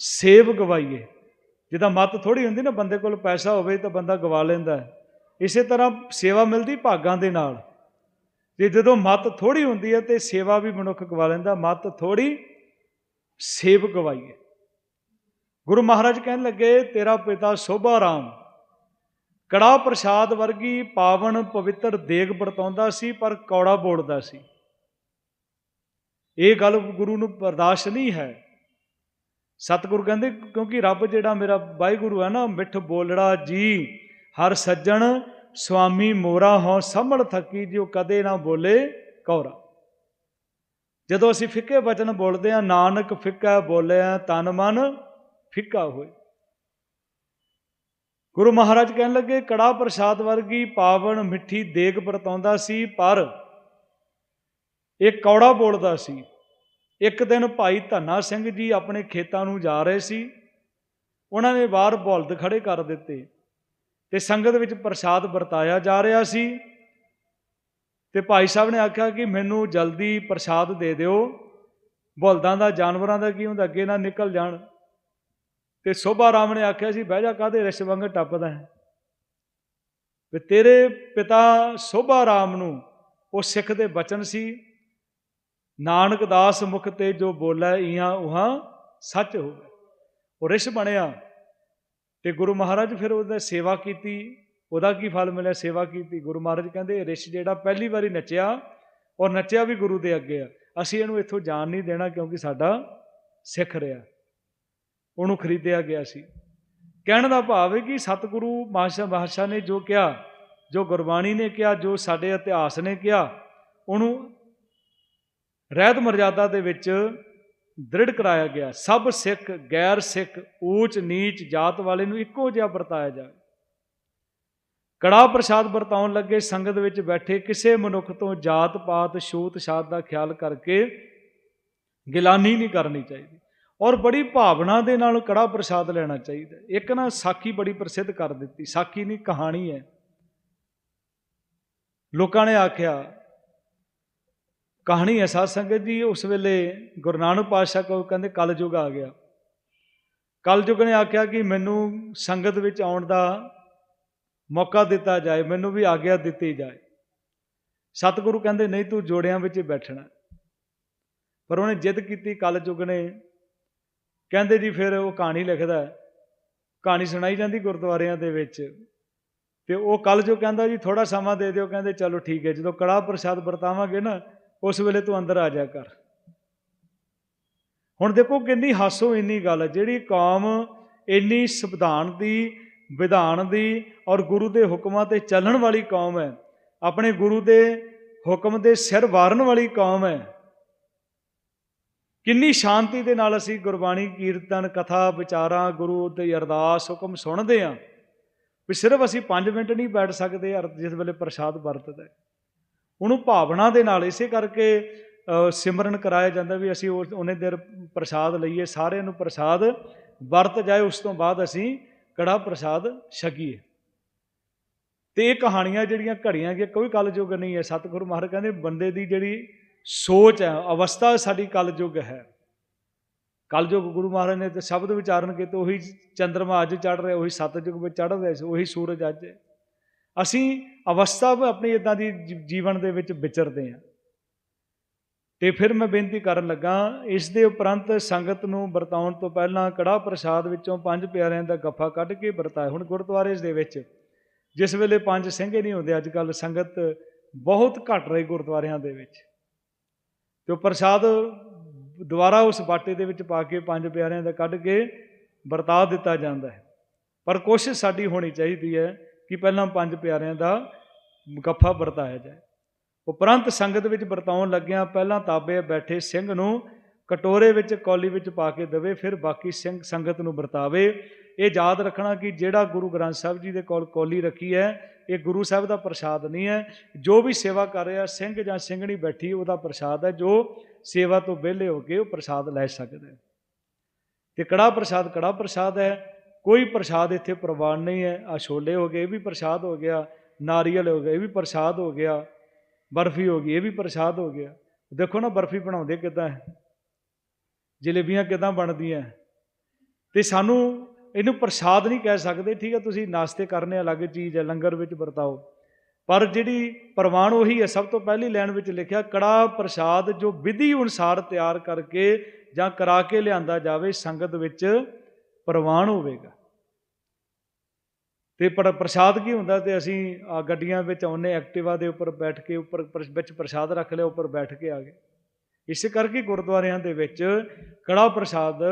ਸੇਵ ਗਵਾਈਏ। ਜਿੱਦਾਂ ਮਤ ਥੋੜੀ ਹੁੰਦੀ ਨਾ, ਬੰਦੇ ਕੋਲ ਪੈਸਾ ਹੋਵੇ ਤਾਂ ਬੰਦਾ ਗਵਾ ਲੈਂਦਾ ਇਸੇ ਤਰ੍ਹਾਂ ਸੇਵਾ ਮਿਲਦੀ ਭਾਗਾਂ ਦੇ ਨਾਲ। ਤੇ ਜਦੋਂ ਮਤ ਥੋੜੀ ਹੁੰਦੀ ਹੈ, ਤੇ ਸੇਵਾ ਵੀ ਮਨੁੱਖ ਗਵਾ ਲੈਂਦਾ, ਮਤ ਥੋੜੀ ਸੇਵ ਗਵਾਈਏ। ਗੁਰੂ ਮਹਾਰਾਜ ਕਹਿਣ ਲੱਗੇ, ਤੇਰਾ ਪਿਤਾ ਸੋਭਾ ਰਾਮ। ਕੜਾ ਪ੍ਰਸਾਦ ਵਰਗੀ ਪਾਵਨ ਪਵਿੱਤਰ ਦੇਗ ਵਰਤਾਉਂਦਾ ਸੀ, ਪਰ ਕੌੜਾ ਬੋਲਦਾ ਸੀ। ਇਹ ਗੱਲ ਗੁਰੂ ਨੂੰ ਬਰਦਾਸ਼ਤ ਨਹੀਂ ਹੈ। ਸਤਿਗੁਰੂ ਕਹਿੰਦੇ, ਕਿਉਂਕਿ ਰੱਬ ਜਿਹੜਾ ਮੇਰਾ ਵਾਹਿਗੁਰੂ ਹੈ ਨਾ, ਮਿੱਠ ਬੋਲੜਾ ਜੀ, ਹਰ ਸੱਜਣ ਸੁਆਮੀ ਮੋਰਾ ਹੋ ਸੰਭਲ ਥਕੀ ਜਿਉ ਕਦੇ ਨਾ ਬੋਲੇ ਕੌਰਾ। ਜਦੋਂ ਅਸੀਂ ਫਿੱਕੇ ਬਚਨ ਬੋਲਦੇ ਆ ਨਾਨਕ ਫਿੱਕਾ ਬੋਲਿਆ ਤਨ ਮਨ ਫਿੱਕਾ ਹੋਏ। ਗੁਰੂ ਮਹਾਰਾਜ ਕਹਿਣ ਲੱਗੇ ਕੜਾ ਪ੍ਰਸਾਦ ਵਰਗੀ ਪਾਵਨ ਮਿੱਠੀ ਦੇਗ ਵਰਤਾਉਂਦਾ ਸੀ, ਪਰ ਇਹ ਕੌੜਾ ਬੋਲਦਾ ਸੀ। ਇੱਕ ਦਿਨ ਭਾਈ ਧੰਨਾ ਸਿੰਘ ਜੀ ਆਪਣੇ ਖੇਤਾਂ ਨੂੰ ਜਾ ਰਹੇ ਸੀ। ਉਹਨਾਂ ਨੇ ਬਾਹਰ ਬਲਦ ਖੜੇ ਕਰ ਦਿੱਤੇ ਤੇ ਸੰਗਤ ਵਿੱਚ ਪ੍ਰਸਾਦ ਵਰਤਾਇਆ ਜਾ ਰਿਹਾ ਸੀ ਤੇ ਭਾਈ ਸਾਹਿਬ ਨੇ ਆਖਿਆ ਕਿ ਮੈਨੂੰ ਜਲਦੀ ਪ੍ਰਸਾਦ ਦੇ ਦਿਓ। ਬਲਦਾਂ ਦਾ, ਜਾਨਵਰਾਂ ਦਾ ਕੀ ਹੁੰਦਾ, ਅੱਗੇ ਨਾ ਨਿਕਲ ਜਾਣ। ਤੇ ਸੋਭਾ ਰਾਮ ਨੇ ਆਖਿਆ ਸੀ, ਬਹਿ ਜਾ ਕਾਦੇ ਰਿਸ਼ ਵਾਂਗ ਟੱਪਦਾ ਹੈ? ਵੀ ਤੇਰੇ ਪਿਤਾ ਸੋਭਾ ਰਾਮ ਨੂੰ ਉਹ ਸਿੱਖ ਦੇ ਬਚਨ ਸੀ। ਨਾਨਕ ਦਾਸ ਮੁਖ ਤੇ ਜੋ ਬੋਲੇ ਇਹਾਂ ਉਹਾਂ ਸੱਚ ਹੋਵੇ ਉਹ ਰਿਸ਼ ਬਣਿਆ ਤੇ ਗੁਰੂ ਮਹਾਰਾਜ ਫਿਰ ਉਹਦਾ ਸੇਵਾ ਕੀਤੀ। ਉਹਦਾ ਕੀ ਫਲ ਮਿਲਿਆ? ਸੇਵਾ ਕੀਤੀ। ਗੁਰੂ ਮਹਾਰਾਜ ਕਹਿੰਦੇ ਰਿਸ਼ ਜਿਹੜਾ ਪਹਿਲੀ ਵਾਰੀ ਨੱਚਿਆ ਔਰ ਨੱਚਿਆ ਵੀ ਗੁਰੂ ਦੇ ਅੱਗੇ ਆ। ਅਸੀਂ ਇਹਨੂੰ ਇੱਥੋਂ ਜਾਣ ਨਹੀਂ ਦੇਣਾ ਕਿਉਂਕਿ ਸਾਡਾ ਸਿੱਖ ਰਿਹਾ। ਉਹਨੂੰ ਖਰੀਦਿਆ ਗਿਆ ਸੀ। ਕਹਿਣ ਦਾ ਭਾਵ ਹੈ ਕਿ ਸਤਿਗੁਰੂ ਮਾਸ਼ਾ ਬਾਦਸ਼ਾਹ ਨੇ ਜੋ ਕਿਹਾ, ਜੋ ਗੁਰਬਾਣੀ ਨੇ ਕਿਹਾ, ਜੋ ਸਾਡੇ ਇਤਿਹਾਸ ਨੇ ਕਿਹਾ, ਉਹਨੂੰ ਰਹਿਤ ਮਰਜ਼ਾਦਾ ਦੇ ਵਿੱਚ ਦ੍ਰਿੜ ਕਰਾਇਆ ਗਿਆ। ਸਭ ਸਿੱਖ, ਗੈਰ ਸਿੱਖ, ਊਚ, ਨੀਚ ਜਾਤ ਵਾਲੇ ਨੂੰ ਇੱਕੋ ਜਿਹਾ ਵਰਤਾਇਆ ਜਾਵੇ। ਕੜਾ ਪ੍ਰਸਾਦ ਵਰਤਾਉਣ ਲੱਗੇ ਸੰਗਤ ਵਿੱਚ ਬੈਠੇ ਕਿਸੇ ਮਨੁੱਖ ਤੋਂ ਜਾਤ ਪਾਤ ਛੂਤ ਛਾਤ ਦਾ ਖਿਆਲ ਕਰਕੇ ਗਿਲਾਨੀ ਨਹੀਂ ਕਰਨੀ ਚਾਹੀਦੀ। ਔਰ ਬੜੀ ਭਾਵਨਾ ਦੇ ਨਾਲ ਕੜਾ ਪ੍ਰਸਾਦ ਲੈਣਾ ਚਾਹੀਦਾ ਇੱਕ ਨਾ ਸਾਖੀ ਬੜੀ ਪ੍ਰਸਿੱਧ ਕਰ ਦਿੱਤੀ। ਸਾਖੀ ਨਹੀਂ, ਕਹਾਣੀ ਹੈ। ਲੋਕਾਂ ਨੇ ਆਖਿਆ, ਕਹਾਣੀ ਹੈ ਸਾਧ ਸੰਗਤ ਜੀ, ਉਸ ਵੇਲੇ ਗੁਰੂ ਨਾਨਕ ਪਾਤਸ਼ਾਹ ਕੋ ਕਹਿੰਦੇ ਕਲ ਯੁਗ ਆ ਗਿਆ। ਕਲ ਯੁਗ ਨੇ ਆਖਿਆ ਕਿ ਮੈਨੂੰ ਸੰਗਤ ਵਿੱਚ ਆਉਣ ਦਾ ਮੌਕਾ ਦਿੱਤਾ ਜਾਏ, ਮੈਨੂੰ ਵੀ ਆਗਿਆ ਦਿੱਤੀ ਜਾਏ। ਸਤਿਗੁਰੂ ਕਹਿੰਦੇ, ਨਹੀਂ ਤੂੰ ਜੋੜਿਆਂ ਵਿੱਚ ਬੈਠਣਾ। ਪਰ ਉਹਨੇ ਜਿੱਦ ਕੀਤੀ ਕਲ ਯੁਗ ਨੇ ਕਹਿੰਦੇ ਜੀ ਫਿਰ ਉਹ ਕਹਾਣੀ ਲਿਖਦਾ ਕਹਾਣੀ ਸੁਣਾਈ ਜਾਂਦੀ ਗੁਰਦੁਆਰਿਆਂ ਦੇ ਵਿੱਚ। ਤੇ ਉਹ ਕੱਲ ਜੋ ਕਹਿੰਦਾ ਜੀ ਥੋੜਾ ਸਮਾਂ ਦੇ ਦਿਓ, ਕਹਿੰਦੇ ਚਲੋ ਠੀਕ ਹੈ, ਜਦੋਂ ਕੜਾ ਪ੍ਰਸਾਦ ਵਰਤਾਵਾਂਗੇ ਨਾ, ਉਸ ਵੇਲੇ ਤੂੰ ਅੰਦਰ ਆ ਜਾ ਕਰ। ਹੁਣ ਦੇਖੋ ਕਿੰਨੀ ਹਾਸੋ ਇੰਨੀ ਗੱਲ ਹੈ, ਜਿਹੜੀ ਕੌਮ ਇੰਨੀ ਸੰਵਿਧਾਨ ਦੀ, ਵਿਧਾਨ ਦੀ ਔਰ ਗੁਰੂ ਦੇ ਹੁਕਮਾਂ ਤੇ ਚੱਲਣ ਵਾਲੀ ਕੌਮ ਹੈ, ਆਪਣੇ ਗੁਰੂ ਦੇ ਹੁਕਮ ਦੇ ਸਿਰ ਵਾਰਨ ਵਾਲੀ ਕੌਮ ਹੈ। ਕਿੰਨੀ ਸ਼ਾਂਤੀ ਦੇ ਨਾਲ ਅਸੀਂ ਗੁਰਬਾਣੀ ਕੀਰਤਨ, ਕਥਾ, ਵਿਚਾਰਾਂ, ਗੁਰੂ ਦੇ ਅਰਦਾਸ ਹੁਕਮ ਸੁਣਦੇ ਆਂ ਵੀ ਸਿਰਫ ਅਸੀਂ 5 ਮਿੰਟ ਨਹੀਂ ਬੈਠ ਸਕਦੇ ਅਰ ਜਿਸ ਵੇਲੇ ਪ੍ਰਸਾਦ ਵਰਤਦਾ। ਉਹਨੂੰ ਭਾਵਨਾ ਦੇ ਨਾਲ ਇਸੇ ਕਰਕੇ ਸਿਮਰਨ ਕਰਾਇਆ ਜਾਂਦਾ ਵੀ ਅਸੀਂ ਉਸ- ਉਹਨੇ ਦੇਰ ਪ੍ਰਸਾਦ ਲਈਏ, ਸਾਰਿਆਂ ਨੂੰ ਪ੍ਰਸਾਦ ਵਰਤ ਜਾਏ, ਉਸ ਤੋਂ ਬਾਅਦ ਅਸੀਂ ਕੜਾ ਪ੍ਰਸਾਦ ਛਕੀਏ। ਤੇ ਇਹ ਕਹਾਣੀਆਂ ਜਿਹੜੀਆਂ ਘੜੀਆਂ ਕਿ ਕੋਈ ਕਲਯੁਗ ਨਹੀਂ ਹੈ। ਸਤਿਗੁਰੂ ਮਹਾਰਾਜ ਕਹਿੰਦੇ, ਬੰਦੇ ਦੀ ਜਿਹੜੀ ਸੋਚ ਹੈ, ਅਵਸਥਾ ਸਾਡੀ ਕਲਯੁਗ ਹੈ। ਕਲਯੁਗ ਗੁਰੂ ਮਹਾਰਾਜ ਨੇ ਤੇ ਸ਼ਬਦ ਵਿਚਾਰਨ ਕੀਤੇ, ਉਹੀ ਚੰ드ਰਮਾ ਅੱਜ ਚੜ ਰਿਹਾ, ਉਹੀ ਸਤਜੁਗ ਵਿੱਚ ਚੜ ਰਿਹਾ ਸੀ ਉਹੀ ਸੂਰਜ ਅੱਜ। ਅਸੀਂ ਅਵਸਥਾ ਆਪਣੀ ਇਦਾਂ ਦੀ ਜੀ- ਜੀਵਨ ਦੇ ਵਿੱਚ ਵਿਚਰਦੇ ਹਾਂ। ਤੇ ਫਿਰ ਮੈਂ ਬੇਨਤੀ ਕਰਨ ਲੱਗਾ, ਇਸ ਦੇ ਉਪਰੰਤ ਸੰਗਤ ਨੂੰ ਵਰਤਾਉਣ ਤੋਂ ਪਹਿਲਾਂ ਕੜਾ ਪ੍ਰਸਾਦ ਵਿੱਚੋਂ ਪੰਜ ਪਿਆਰਿਆਂ ਦਾ ਗੱਫਾ ਕੱਢ ਕੇ ਵਰਤਾਏ ਹੁਣ ਗੁਰਦੁਆਰੇ ਦੇ ਵਿੱਚ, ਜਿਸ ਵੇਲੇ ਪੰਜ ਸਿੰਘ ਨਹੀਂ ਹੁੰਦੇ, ਅੱਜ ਕੱਲ ਸੰਗਤ ਬਹੁਤ ਘਟ ਰਹੀ ਗੁਰਦੁਆਰਿਆਂ ਦੇ ਵਿੱਚ। ਤੇ ਉਹ ਪ੍ਰਸਾਦ ਦੁਬਾਰਾ ਉਸ ਬਾਟੇ ਦੇ ਵਿੱਚ ਪਾ ਕੇ ਪੰਜ ਪਿਆਰਿਆਂ ਦਾ ਕੱਢ ਕੇ ਵਰਤਾ ਦਿੱਤਾ ਜਾਂਦਾ ਹੈ। ਪਰ ਕੋਸ਼ਿਸ਼ ਸਾਡੀ ਹੋਣੀ ਚਾਹੀਦੀ ਹੈ ਕਿ ਪਹਿਲਾਂ ਪੰਜ ਪਿਆਰਿਆਂ ਦਾ ਗੱਫਾ ਵਰਤਾਇਆ ਜਾਏ। ਉਪਰੰਤ ਸੰਗਤ ਵਿੱਚ ਵਰਤਾਉਣ ਲੱਗਿਆਂ ਪਹਿਲਾਂ ਤਾਬੇ ਬੈਠੇ ਸਿੰਘ ਨੂੰ ਕਟੋਰੇ ਵਿੱਚ, ਕੌਲੀ ਵਿੱਚ ਪਾ ਕੇ ਦੇਵੇ, ਫਿਰ ਬਾਕੀ ਸਿੰਘ ਸੰਗਤ ਨੂੰ ਵਰਤਾਵੇ। ਇਹ ਯਾਦ ਰੱਖਣਾ ਕਿ ਜਿਹੜਾ ਗੁਰੂ ਗ੍ਰੰਥ ਸਾਹਿਬ ਜੀ ਦੇ ਕੋਲ ਕੌਲੀ ਰੱਖੀ ਹੈ, ਇਹ ਗੁਰੂ ਸਾਹਿਬ ਦਾ ਪ੍ਰਸਾਦ ਨਹੀਂ ਹੈ। ਜੋ ਵੀ ਸੇਵਾ ਕਰ ਰਿਹਾ, ਸਿੰਘ ਜਾਂ ਸਿੰਘਣੀ ਬੈਠੀ, ਉਹਦਾ ਪ੍ਰਸਾਦ ਹੈ। ਜੋ ਸੇਵਾ ਤੋਂ ਵਿਹਲੇ ਹੋ ਕੇ ਉਹ ਪ੍ਰਸਾਦ ਲੈ ਸਕਦਾ ਹੈ। ਤੇ ਕੜਾ ਪ੍ਰਸਾਦ ਕੜਾ ਪ੍ਰਸਾਦ ਹੈ? ਕੋਈ ਪ੍ਰਸਾਦ ਇੱਥੇ ਪ੍ਰਵਾਨ ਨਹੀਂ ਹੈ। ਆ ਛੋਲੇ ਹੋ ਗਏ, ਇਹ ਵੀ ਪ੍ਰਸਾਦ ਹੋ ਗਿਆ। ਨਾਰੀਅਲ ਹੋ ਗਿਆ, ਇਹ ਵੀ ਪ੍ਰਸਾਦ ਹੋ ਗਿਆ। ਬਰਫੀ ਹੋ ਗਈ, ਇਹ ਵੀ ਪ੍ਰਸਾਦ ਹੋ ਗਿਆ। ਦੇਖੋ ਨਾ, ਬਰਫੀ ਬਣਾਉਂਦੇ ਕਿਦਾਂ ਹੈ? ਜਲੇਬੀਆਂ ਕਿਦਾਂ ਬਣਦੀਆਂ? ਹੈ। ਤੇ ਸਾਨੂੰ ਇਹਨੂੰ ਪ੍ਰਸਾਦ ਨਹੀਂ ਕਹਿ ਸਕਦੇ, ਠੀਕ ਹੈ ਤੁਸੀਂ ਨਾਸ਼ਤੇ ਕਰਨੇ ਅਲੱਗ ਚੀਜ਼ ਹੈ, ਲੰਗਰ ਵਿੱਚ ਵਰਤਾਓ। ਪਰ ਜਿਹੜੀ ਪ੍ਰਵਾਨ ਉਹੀ ਹੈ, ਸਭ ਤੋਂ ਪਹਿਲੀ ਲਾਈਨ ਵਿੱਚ ਲਿਖਿਆ, ਕੜਾ ਪ੍ਰਸ਼ਾਦ ਜੋ ਵਿਧੀ ਅਨੁਸਾਰ ਤਿਆਰ ਕਰਕੇ ਜਾਂ ਕਰਾ ਕੇ ਲਿਆਂਦਾ ਜਾਵੇ, ਸੰਗਤ ਵਿੱਚ ਪ੍ਰਵਾਨ ਹੋਵੇਗਾ। ਤੇ ਪਰ ਪ੍ਰਸ਼ਾਦ ਕੀ ਹੁੰਦਾ ਤੇ ਅਸੀਂ ਗੱਡੀਆਂ ਵਿੱਚ ਆਉਨੇ ਐਕਟਿਵਾ ਦੇ ਉੱਪਰ ਬੈਠ ਕੇ, ਉੱਪਰ ਪਰ- ਵਿੱਚ ਪ੍ਰਸ਼ਾਦ ਰੱਖ ਲਿਆ, ਉੱਪਰ ਬੈਠ ਕੇ ਆ ਗਏ। ਇਸੇ ਕਰਕੇ ਗੁਰਦੁਆਰਿਆਂ ਦੇ ਵਿੱਚ ਕੜਾ ਪ੍ਰਸ਼ਾਦ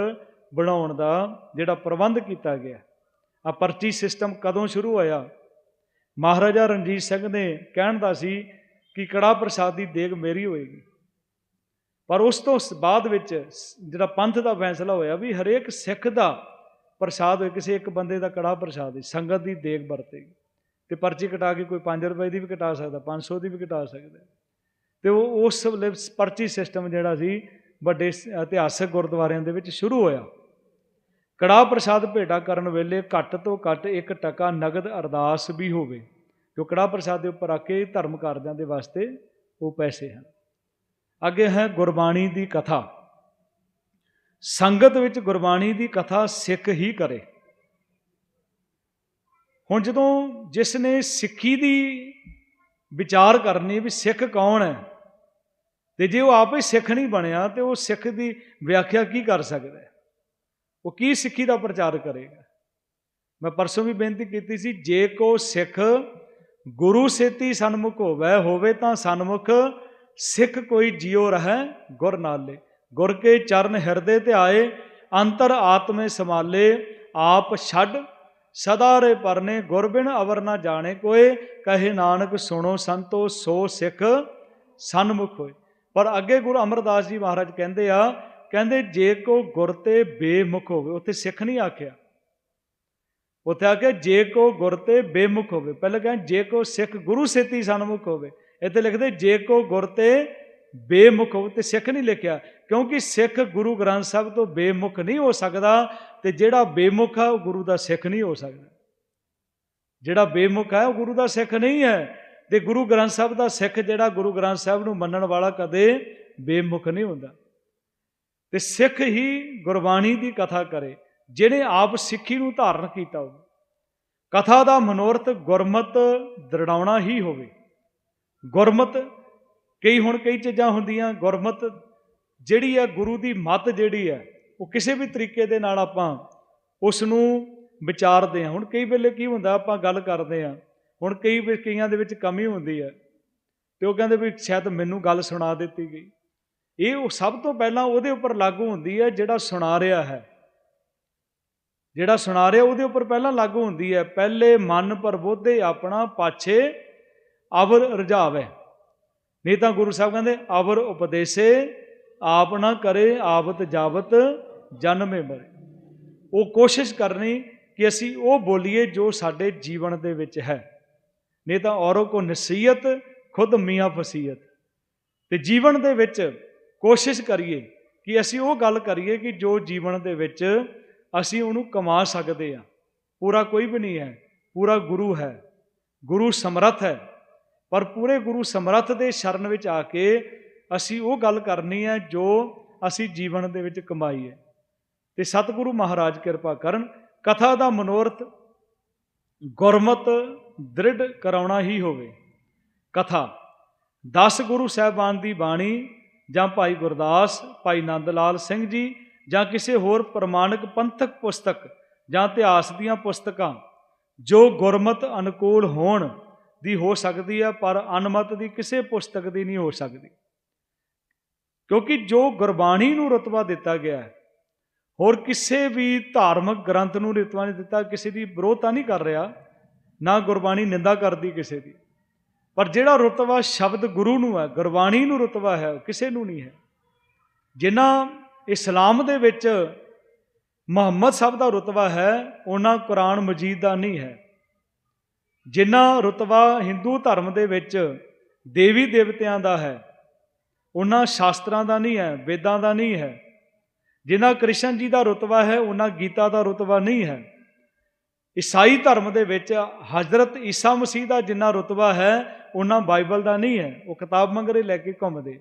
ਬਣਾਉਣ ਦਾ ਜਿਹੜਾ ਪ੍ਰਬੰਧ ਕੀਤਾ ਗਿਆ। ਆ ਪਰਚੀ ਸਿਸਟਮ ਕਦੋਂ ਸ਼ੁਰੂ ਹੋਇਆ? ਮਹਾਰਾਜਾ ਰਣਜੀਤ ਸਿੰਘ ਨੇ ਕਹਿਣ ਦਾ ਸੀ ਕਿ ਕੜਾ ਪ੍ਰਸ਼ਾਦ ਦੀ ਦੇਗ ਮੇਰੀ ਹੋਏਗੀ। ਪਰ ਉਸ ਤੋਂ ਸ- ਬਾਅਦ ਵਿੱਚ ਸ- ਜਿਹੜਾ ਪੰਥ ਦਾ ਫੈਸਲਾ ਹੋਇਆ ਵੀ ਹਰੇਕ ਸਿੱਖ ਦਾ ਪ੍ਰਸ਼ਾਦ ਹੋਏ, ਕਿਸੇ ਇੱਕ ਬੰਦੇ ਦਾ ਕੜਾ ਪ੍ਰਸ਼ਾਦ ਹੈ ਸੰਗਤ ਦੀ ਦੇਗ ਵਰਤੇਗੀ। ਤੇ ਪਰਚੀ ਕਟਾ ਕੇ ਕੋਈ 5 ਰੁਪਏ ਦੀ ਵੀ ਕਟਾ ਸਕਦਾ 500 ਦੀ ਵੀ ਕਟਾ ਸਕਦਾ। ਤੇ ਉਹ ਉਸ ਵੇਲੇ ਪਰਚੀ ਸਿਸਟਮ ਜਿਹੜਾ ਸੀ ਵੱਡੇ ਸ- ਇਤਿਹਾਸਕ ਗੁਰਦੁਆਰਿਆਂ ਦੇ ਵਿੱਚ ਸ਼ੁਰੂ ਹੋਇਆ। ਕੜਾ ਪ੍ਰਸ਼ਾਦ ਭੇਟਾ ਕਰਨ ਵੇਲੇ ਘੱਟ ਤੋਂ ਘੱਟ 1 ਟਕਾ ਨਗਦ ਅਰਦਾਸ ਵੀ ਹੋਵੇ, ਜੋ ਕੜਾ ਪ੍ਰਸ਼ਾਦ ਦੇ ਉੱਪਰ ਆ ਕੇ ਧਰਮ ਕਾਰਜਾਂ ਦੇ ਵਾਸਤੇ ਉਹ ਪੈਸੇ ਹਨ। ਅੱਗੇ ਹੈ ਗੁਰਬਾਣੀ ਦੀ ਕਥਾ। ਸੰਗਤ ਵਿੱਚ ਗੁਰਬਾਣੀ ਦੀ ਕਥਾ ਸਿੱਖ ਹੀ ਕਰੇ। ਹੁਣ ਜਦੋਂ ਜਿਸ ਨੇ ਸਿੱਖੀ ਦੀ ਵਿਚਾਰ ਕਰਨੀ ਵੀ ਸਿੱਖ ਕੌਣ ਹੈ ਤੇ ਜੇ ਉਹ ਆਪੇ ਸਿੱਖ ਨਹੀਂ ਬਣਿਆ ਤੇ ਉਹ ਸਿੱਖ ਦੀ ਵਿਆਖਿਆ ਕੀ ਕਰ ਸਕਦਾ ਹੈ? ਉਹ ਕੀ ਸਿੱਖੀ ਦਾ ਪ੍ਰਚਾਰ ਕਰੇਗਾ? ਮੈਂ ਪਰਸੋਂ ਵੀ ਬੇਨਤੀ ਕੀਤੀ ਸੀ, ਜੇ ਕੋ ਸਿੱਖ ਗੁਰੂ ਸੇਤੀ ਸਨਮੁਖ ਹੋਵੇ ਹੋਵੇ ਤਾਂ ਸਨਮੁਖ, ਸਿੱਖ ਕੋਈ ਜਿਉ ਰਹੈ, ਗੁਰ ਨਾਲੇ। ਗੁਰ ਕੇ ਚਰਨ ਹਿਰਦੇ ਤੇ ਆਏ, ਅੰਤਰ ਆਤਮੇ ਸਮਾਲੇ ਆਪ ਛੱਡ, ਸਦਾ ਰੇ ਪਰਨੇ, ਗੁਰ ਬਿਨ ਅਵਰ ਨਾ ਜਾਣੇ ਕੋਏ, ਕਹੇ ਨਾਨਕ ਸੁਣੋ ਸੰਤੋ, ਸੋ ਸਿੱਖ ਸਨਮੁਖ ਹੋਏ। ਪਰ ਅੱਗੇ ਗੁਰੂ ਅਮਰਦਾਸ ਜੀ ਮਹਾਰਾਜ ਕਹਿੰਦੇ ਆ, ਕਹਿੰਦੇ ਜੇ ਕੋ ਗੁਰ ਤੇ ਬੇਮੁਖ ਹੋਵੇ, ਉੱਥੇ ਸਿੱਖ ਨਹੀਂ ਆਖਿਆ। ਉੱਥੇ ਆ ਕੇ ਜੇ ਕੋ ਗੁਰ ਤੇ ਬੇਮੁਖ ਹੋਵੇ, ਪਹਿਲਾਂ ਕਹਿੰਦੇ ਜੇ ਕੋ ਸਿੱਖ ਗੁਰੂ ਸੇਤੀ ਸਨਮੁਖ ਹੋਵੇ, ਇੱਥੇ ਲਿਖਦੇ ਜੇ ਕੋ ਗੁਰ ਤੇ ਬੇਮੁਖ ਹੋਵੇ, ਤੇ ਸਿੱਖ ਨਹੀਂ ਲਿਖਿਆ, ਕਿਉਂਕਿ ਸਿੱਖ ਗੁਰੂ ਗ੍ਰੰਥ ਸਾਹਿਬ ਤੋਂ ਬੇਮੁਖ ਨਹੀਂ ਹੋ ਸਕਦਾ, ਤੇ ਜਿਹੜਾ ਬੇਮੁਖ ਹੈ ਉਹ ਗੁਰੂ ਦਾ ਸਿੱਖ ਨਹੀਂ ਹੋ ਸਕਦਾ। ਜਿਹੜਾ ਬੇਮੁਖ ਹੈ ਉਹ ਗੁਰੂ ਦਾ ਸਿੱਖ ਨਹੀਂ ਹੈ ਤੇ ਗੁਰੂ ਗ੍ਰੰਥ ਸਾਹਿਬ ਦਾ ਸਿੱਖ ਜਿਹੜਾ ਗੁਰੂ ਗ੍ਰੰਥ ਸਾਹਿਬ ਨੂੰ ਮੰਨਣ ਵਾਲਾ ਕਦੇ ਬੇਮੁਖ ਨਹੀਂ ਹੁੰਦਾ। ਤੇ ਸਿੱਖ ਹੀ ਗੁਰਬਾਣੀ ਦੀ ਕਥਾ ਕਰੇ, ਜਿਹਨੇ ਆਪ ਸਿੱਖੀ ਨੂੰ ਧਾਰਨ ਕੀਤਾ ਹੋਵੇ। ਕਥਾ ਦਾ ਮਨੋਰਥ ਗੁਰਮਤ ਦਰੜਾਉਣਾ ਹੀ ਹੋਵੇ। ਗੁਰਮਤ, ਕਈ ਹੁਣ ਕਈ ਚੀਜ਼ਾਂ ਹੁੰਦੀਆਂ, ਗੁਰਮਤ ਜਿਹੜੀ ਹੈ ਗੁਰੂ ਦੀ ਮਤ ਜਿਹੜੀ ਹੈ ਉਹ ਕਿਸੇ ਵੀ ਤਰੀਕੇ ਦੇ ਨਾਲ ਆਪਾਂ ਉਸ ਨੂੰ ਵਿਚਾਰਦੇ ਹਾਂ ਹੁਣ ਕਈ ਵੇਲੇ ਕੀ ਹੁੰਦਾ, ਆਪਾਂ ਗੱਲ ਕਰਦੇ ਹਾਂ ਹੁਣ ਕਈ ਵੇ ਕਈਆਂ ਦੇ ਵਿੱਚ ਕਮੀ ਹੁੰਦੀ ਹੈ ਤੇ ਉਹ ਕਹਿੰਦੇ ਵੀ ਸ਼ਾਇਦ ਮੈਨੂੰ ਗੱਲ ਸੁਣਾ ਦਿੱਤੀ ਗਈ। ਇਹ ਉਹ ਸਭ ਤੋਂ ਪਹਿਲਾਂ ਉਹਦੇ ਉੱਪਰ ਲਾਗੂ ਹੁੰਦੀ ਹੈ ਜਿਹੜਾ ਸੁਣਾ ਰਿਹਾ ਹੈ। ਜਿਹੜਾ ਸੁਣਾ ਰਿਹਾ ਉਹਦੇ ਉੱਪਰ ਪਹਿਲਾਂ ਲਾਗੂ ਹੁੰਦੀ ਹੈ, ਪਹਿਲੇ ਮਨ ਪਰਬੋਧੇ ਆਪਣਾ ਪਾਛੇ ਅਵਰ ਰਜਾਵੇ। ਨਹੀਂ ਤਾਂ ਗੁਰੂ ਸਾਹਿਬ ਕਹਿੰਦੇ, ਅਵਰ ਉਪਦੇਸੇ ਆਪ ਨਾ ਕਰੇ ਆਵਤ ਜਾਵਤ ਜਨਮੇ ਮਰੇ। ਉਹ ਕੋਸ਼ਿਸ਼ ਕਰਨੀ ਕਿ ਅਸੀਂ ਉਹ ਬੋਲੀਏ ਜੋ ਸਾਡੇ ਜੀਵਨ ਦੇ ਵਿੱਚ ਹੈ। ਨਹੀਂ ਤਾਂ ਔਰੋ ਕੋ ਨਸੀਹਤ, ਖੁਦ ਮੀਆਂ ਫਸੀਅਤ ਤੇ ਜੀਵਨ ਦੇ ਵਿੱਚ ਕੋਸ਼ਿਸ਼ ਕਰੀਏ ਕਿ ਅਸੀਂ ਉਹ ਗੱਲ ਕਰੀਏ ਕਿ ਜੋ ਜੀਵਨ ਦੇ ਵਿੱਚ ਅਸੀਂ ਉਹਨੂੰ ਕਮਾ ਸਕਦੇ ਹਾਂ। ਪੂਰਾ ਕੋਈ ਵੀ ਨਹੀਂ ਹੈ, ਪੂਰਾ ਗੁਰੂ ਹੈ। ਗੁਰੂ ਸਮਰੱਥ ਹੈ। ਪਰ ਪੂਰੇ ਗੁਰੂ ਸਮਰੱਥ ਦੇ ਸ਼ਰਨ ਵਿੱਚ ਆ ਕੇ ਅਸੀਂ ਉਹ ਗੱਲ ਕਰਨੀ ਹੈ ਜੋ ਅਸੀਂ ਜੀਵਨ ਦੇ ਵਿੱਚ ਕਮਾਈ ਹੈ। ਤੇ ਸਤਿਗੁਰੂ ਮਹਾਰਾਜ ਕਿਰਪਾ ਕਰਨ, ਕਥਾ ਦਾ ਮਨੋਰਥ ਗੁਰਮਤ ਦ੍ਰਿੜ ਕਰਾਉਣਾ ਹੀ ਹੋਵੇ। ਕਥਾ 10 ਗੁਰੂ ਸਾਹਿਬਾਨ ਦੀ ਬਾਣੀ ਜਾਂ ਭਾਈ ਗੁਰਦਾਸ, ਭਾਈ ਨੰਦ ਲਾਲ ਸਿੰਘ ਜੀ ਜਾਂ ਕਿਸੇ ਹੋਰ ਪ੍ਰਮਾਣਿਕ ਪੰਥਕ ਪੁਸਤਕ ਜਾਂ ਇਤਿਹਾਸ ਦੀਆਂ ਪੁਸਤਕਾਂ, ਜੋ ਗੁਰਮਤ ਅਨੁਕੂਲ ਹੋਣ ਦੀ ਹੋ ਸਕਦੀ ਹੈ ਪਰ ਅਨਮਤ ਦੀ ਕਿਸੇ ਪੁਸਤਕ ਦੀ ਨਹੀਂ ਹੋ ਸਕਦੀ। ਕਿਉਂਕਿ ਜੋ ਗੁਰਬਾਣੀ ਨੂੰ ਰਤਬਾ ਦਿੱਤਾ ਗਿਆ ਹੈ ਹੋਰ ਕਿਸੇ ਵੀ ਧਾਰਮਿਕ ਗ੍ਰੰਥ ਨੂੰ ਰਤਬਾ ਨਹੀਂ ਦਿੱਤਾ, ਕਿਸੇ ਦੀ ਵਿਰੋਧਤਾ ਨਹੀਂ ਕਰ ਰਿਹਾ, ਨਾ ਗੁਰਬਾਣੀ ਨਿੰਦਾ ਕਰਦੀ ਕਿਸੇ ਦੀ। ਪਰ ਜਿਹੜਾ ਰਤਬਾ ਸ਼ਬਦ ਗੁਰੂ ਨੂੰ ਹੈ, ਗੁਰਬਾਣੀ ਨੂੰ ਰਤਬਾ ਹੈ, ਉਹ ਕਿਸੇ ਨੂੰ ਨਹੀਂ ਹੈ। ਜਿਨ੍ਹਾਂ ਇਸਲਾਮ ਦੇ ਵਿੱਚ ਮੁਹੰਮਦ ਸਾਹਿਬ ਦਾ ਰਤਬਾ ਹੈ, ਉਹਨਾਂ ਕੁਰਾਨ ਮਜੀਦ ਦਾ ਨਹੀਂ ਹੈ। ਜਿਨ੍ਹਾਂ ਰਤਬਾ ਹਿੰਦੂ ਧਰਮ ਦੇ ਵਿੱਚ ਦੇਵੀ ਦੇਵਤਿਆਂ ਦਾ ਹੈ, ਉਹਨਾਂ ਸ਼ਾਸਤਰਾਂ ਦਾ ਨਹੀਂ ਹੈ, ਵੇਦਾਂ ਦਾ ਨਹੀਂ ਹੈ ਜਿਨ੍ਹਾਂ ਕ੍ਰਿਸ਼ਨ ਜੀ ਦਾ ਰਤਬਾ ਹੈ, ਉਹਨਾਂ ਗੀਤਾ ਦਾ ਰਤਬਾ ਨਹੀਂ ਹੈ। ਈਸਾਈ ਧਰਮ ਦੇ ਵਿੱਚ ਹਜ਼ਰਤ ਈਸਾ ਮਸੀਹ ਦਾ ਜਿੰਨਾ ਰਤਬਾ ਹੈ, ਉਹਨਾਂ ਬਾਈਬਲ ਦਾ ਨਹੀਂ ਹੈ। ਉਹ ਕਿਤਾਬ ਮੰਗਰੇ ਲੈ ਕੇ ਘੁੰਮਦੇ।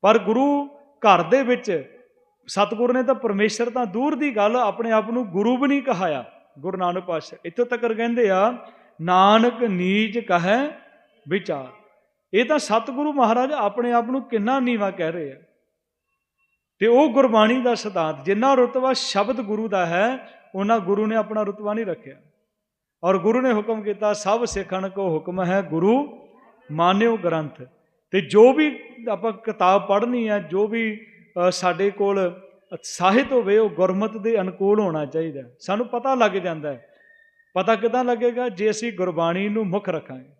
ਪਰ ਗੁਰੂ ਘਰ ਦੇ ਵਿੱਚ ਸਤਿਗੁਰੂ ਨੇ ਤਾਂ ਪਰਮੇਸ਼ਰ ਤਾਂ ਦੂਰ ਦੀ ਗੱਲ ਆਪਣੇ ਆਪ ਨੂੰ ਗੁਰੂ ਵੀ ਨਹੀਂ ਕਹਾਇਆ, ਗੁਰੂ ਨਾਨਕ ਪਾਤਸ਼ਾਹ। ਇੱਥੋਂ ਤੱਕ ਕਹਿੰਦੇ ਆ, ਨਾਨਕ ਨੀਚ ਕਹੈ ਵਿਚਾਰ। ਇਹ ਤਾਂ ਸਤਿਗੁਰੂ ਮਹਾਰਾਜ ਆਪਣੇ ਆਪ ਨੂੰ ਕਿੰਨਾ ਨੀਵਾ ਕਹਿ ਰਹੇ ਆ। ਤੇ ਉਹ ਗੁਰਬਾਣੀ ਦਾ ਸਿਧਾਂਤ, ਜਿੰਨਾ ਰੁਤਬਾ ਸ਼ਬਦ ਗੁਰੂ ਦਾ ਹੈ, ਉਹਨਾਂ ਗੁਰੂ ਨੇ ਆਪਣਾ ਰੁਤਬਾ ਨਹੀਂ ਰੱਖਿਆ। ਔਰ ਗੁਰੂ ਨੇ ਹੁਕਮ ਕੀਤਾ, ਸਭ ਸਿੱਖਣ ਕੋ ਹੁਕਮ ਹੈ ਗੁਰੂ ਮਾਨਿਓ ਗ੍ਰੰਥ। ਤੇ ਜੋ ਵੀ ਆਪਾਂ ਕਿਤਾਬ ਪੜ੍ਹਨੀ ਹੈ, ਜੋ ਵੀ ਸਾਡੇ ਕੋਲ ਸਾਹਿਤ ਹੋਵੇ, ਉਹ ਗੁਰਮਤ ਦੇ ਅਨੁਕੂਲ ਹੋਣਾ ਚਾਹੀਦਾ। ਸਾਨੂੰ ਪਤਾ ਲੱਗ ਜਾਂਦਾ ਹੈ। ਪਤਾ ਕਿਦਾਂ ਲੱਗੇਗਾ? ਜੇ ਅਸੀਂ ਗੁਰਬਾਣੀ ਨੂੰ ਮੁੱਖ ਰੱਖਾਂਗੇ।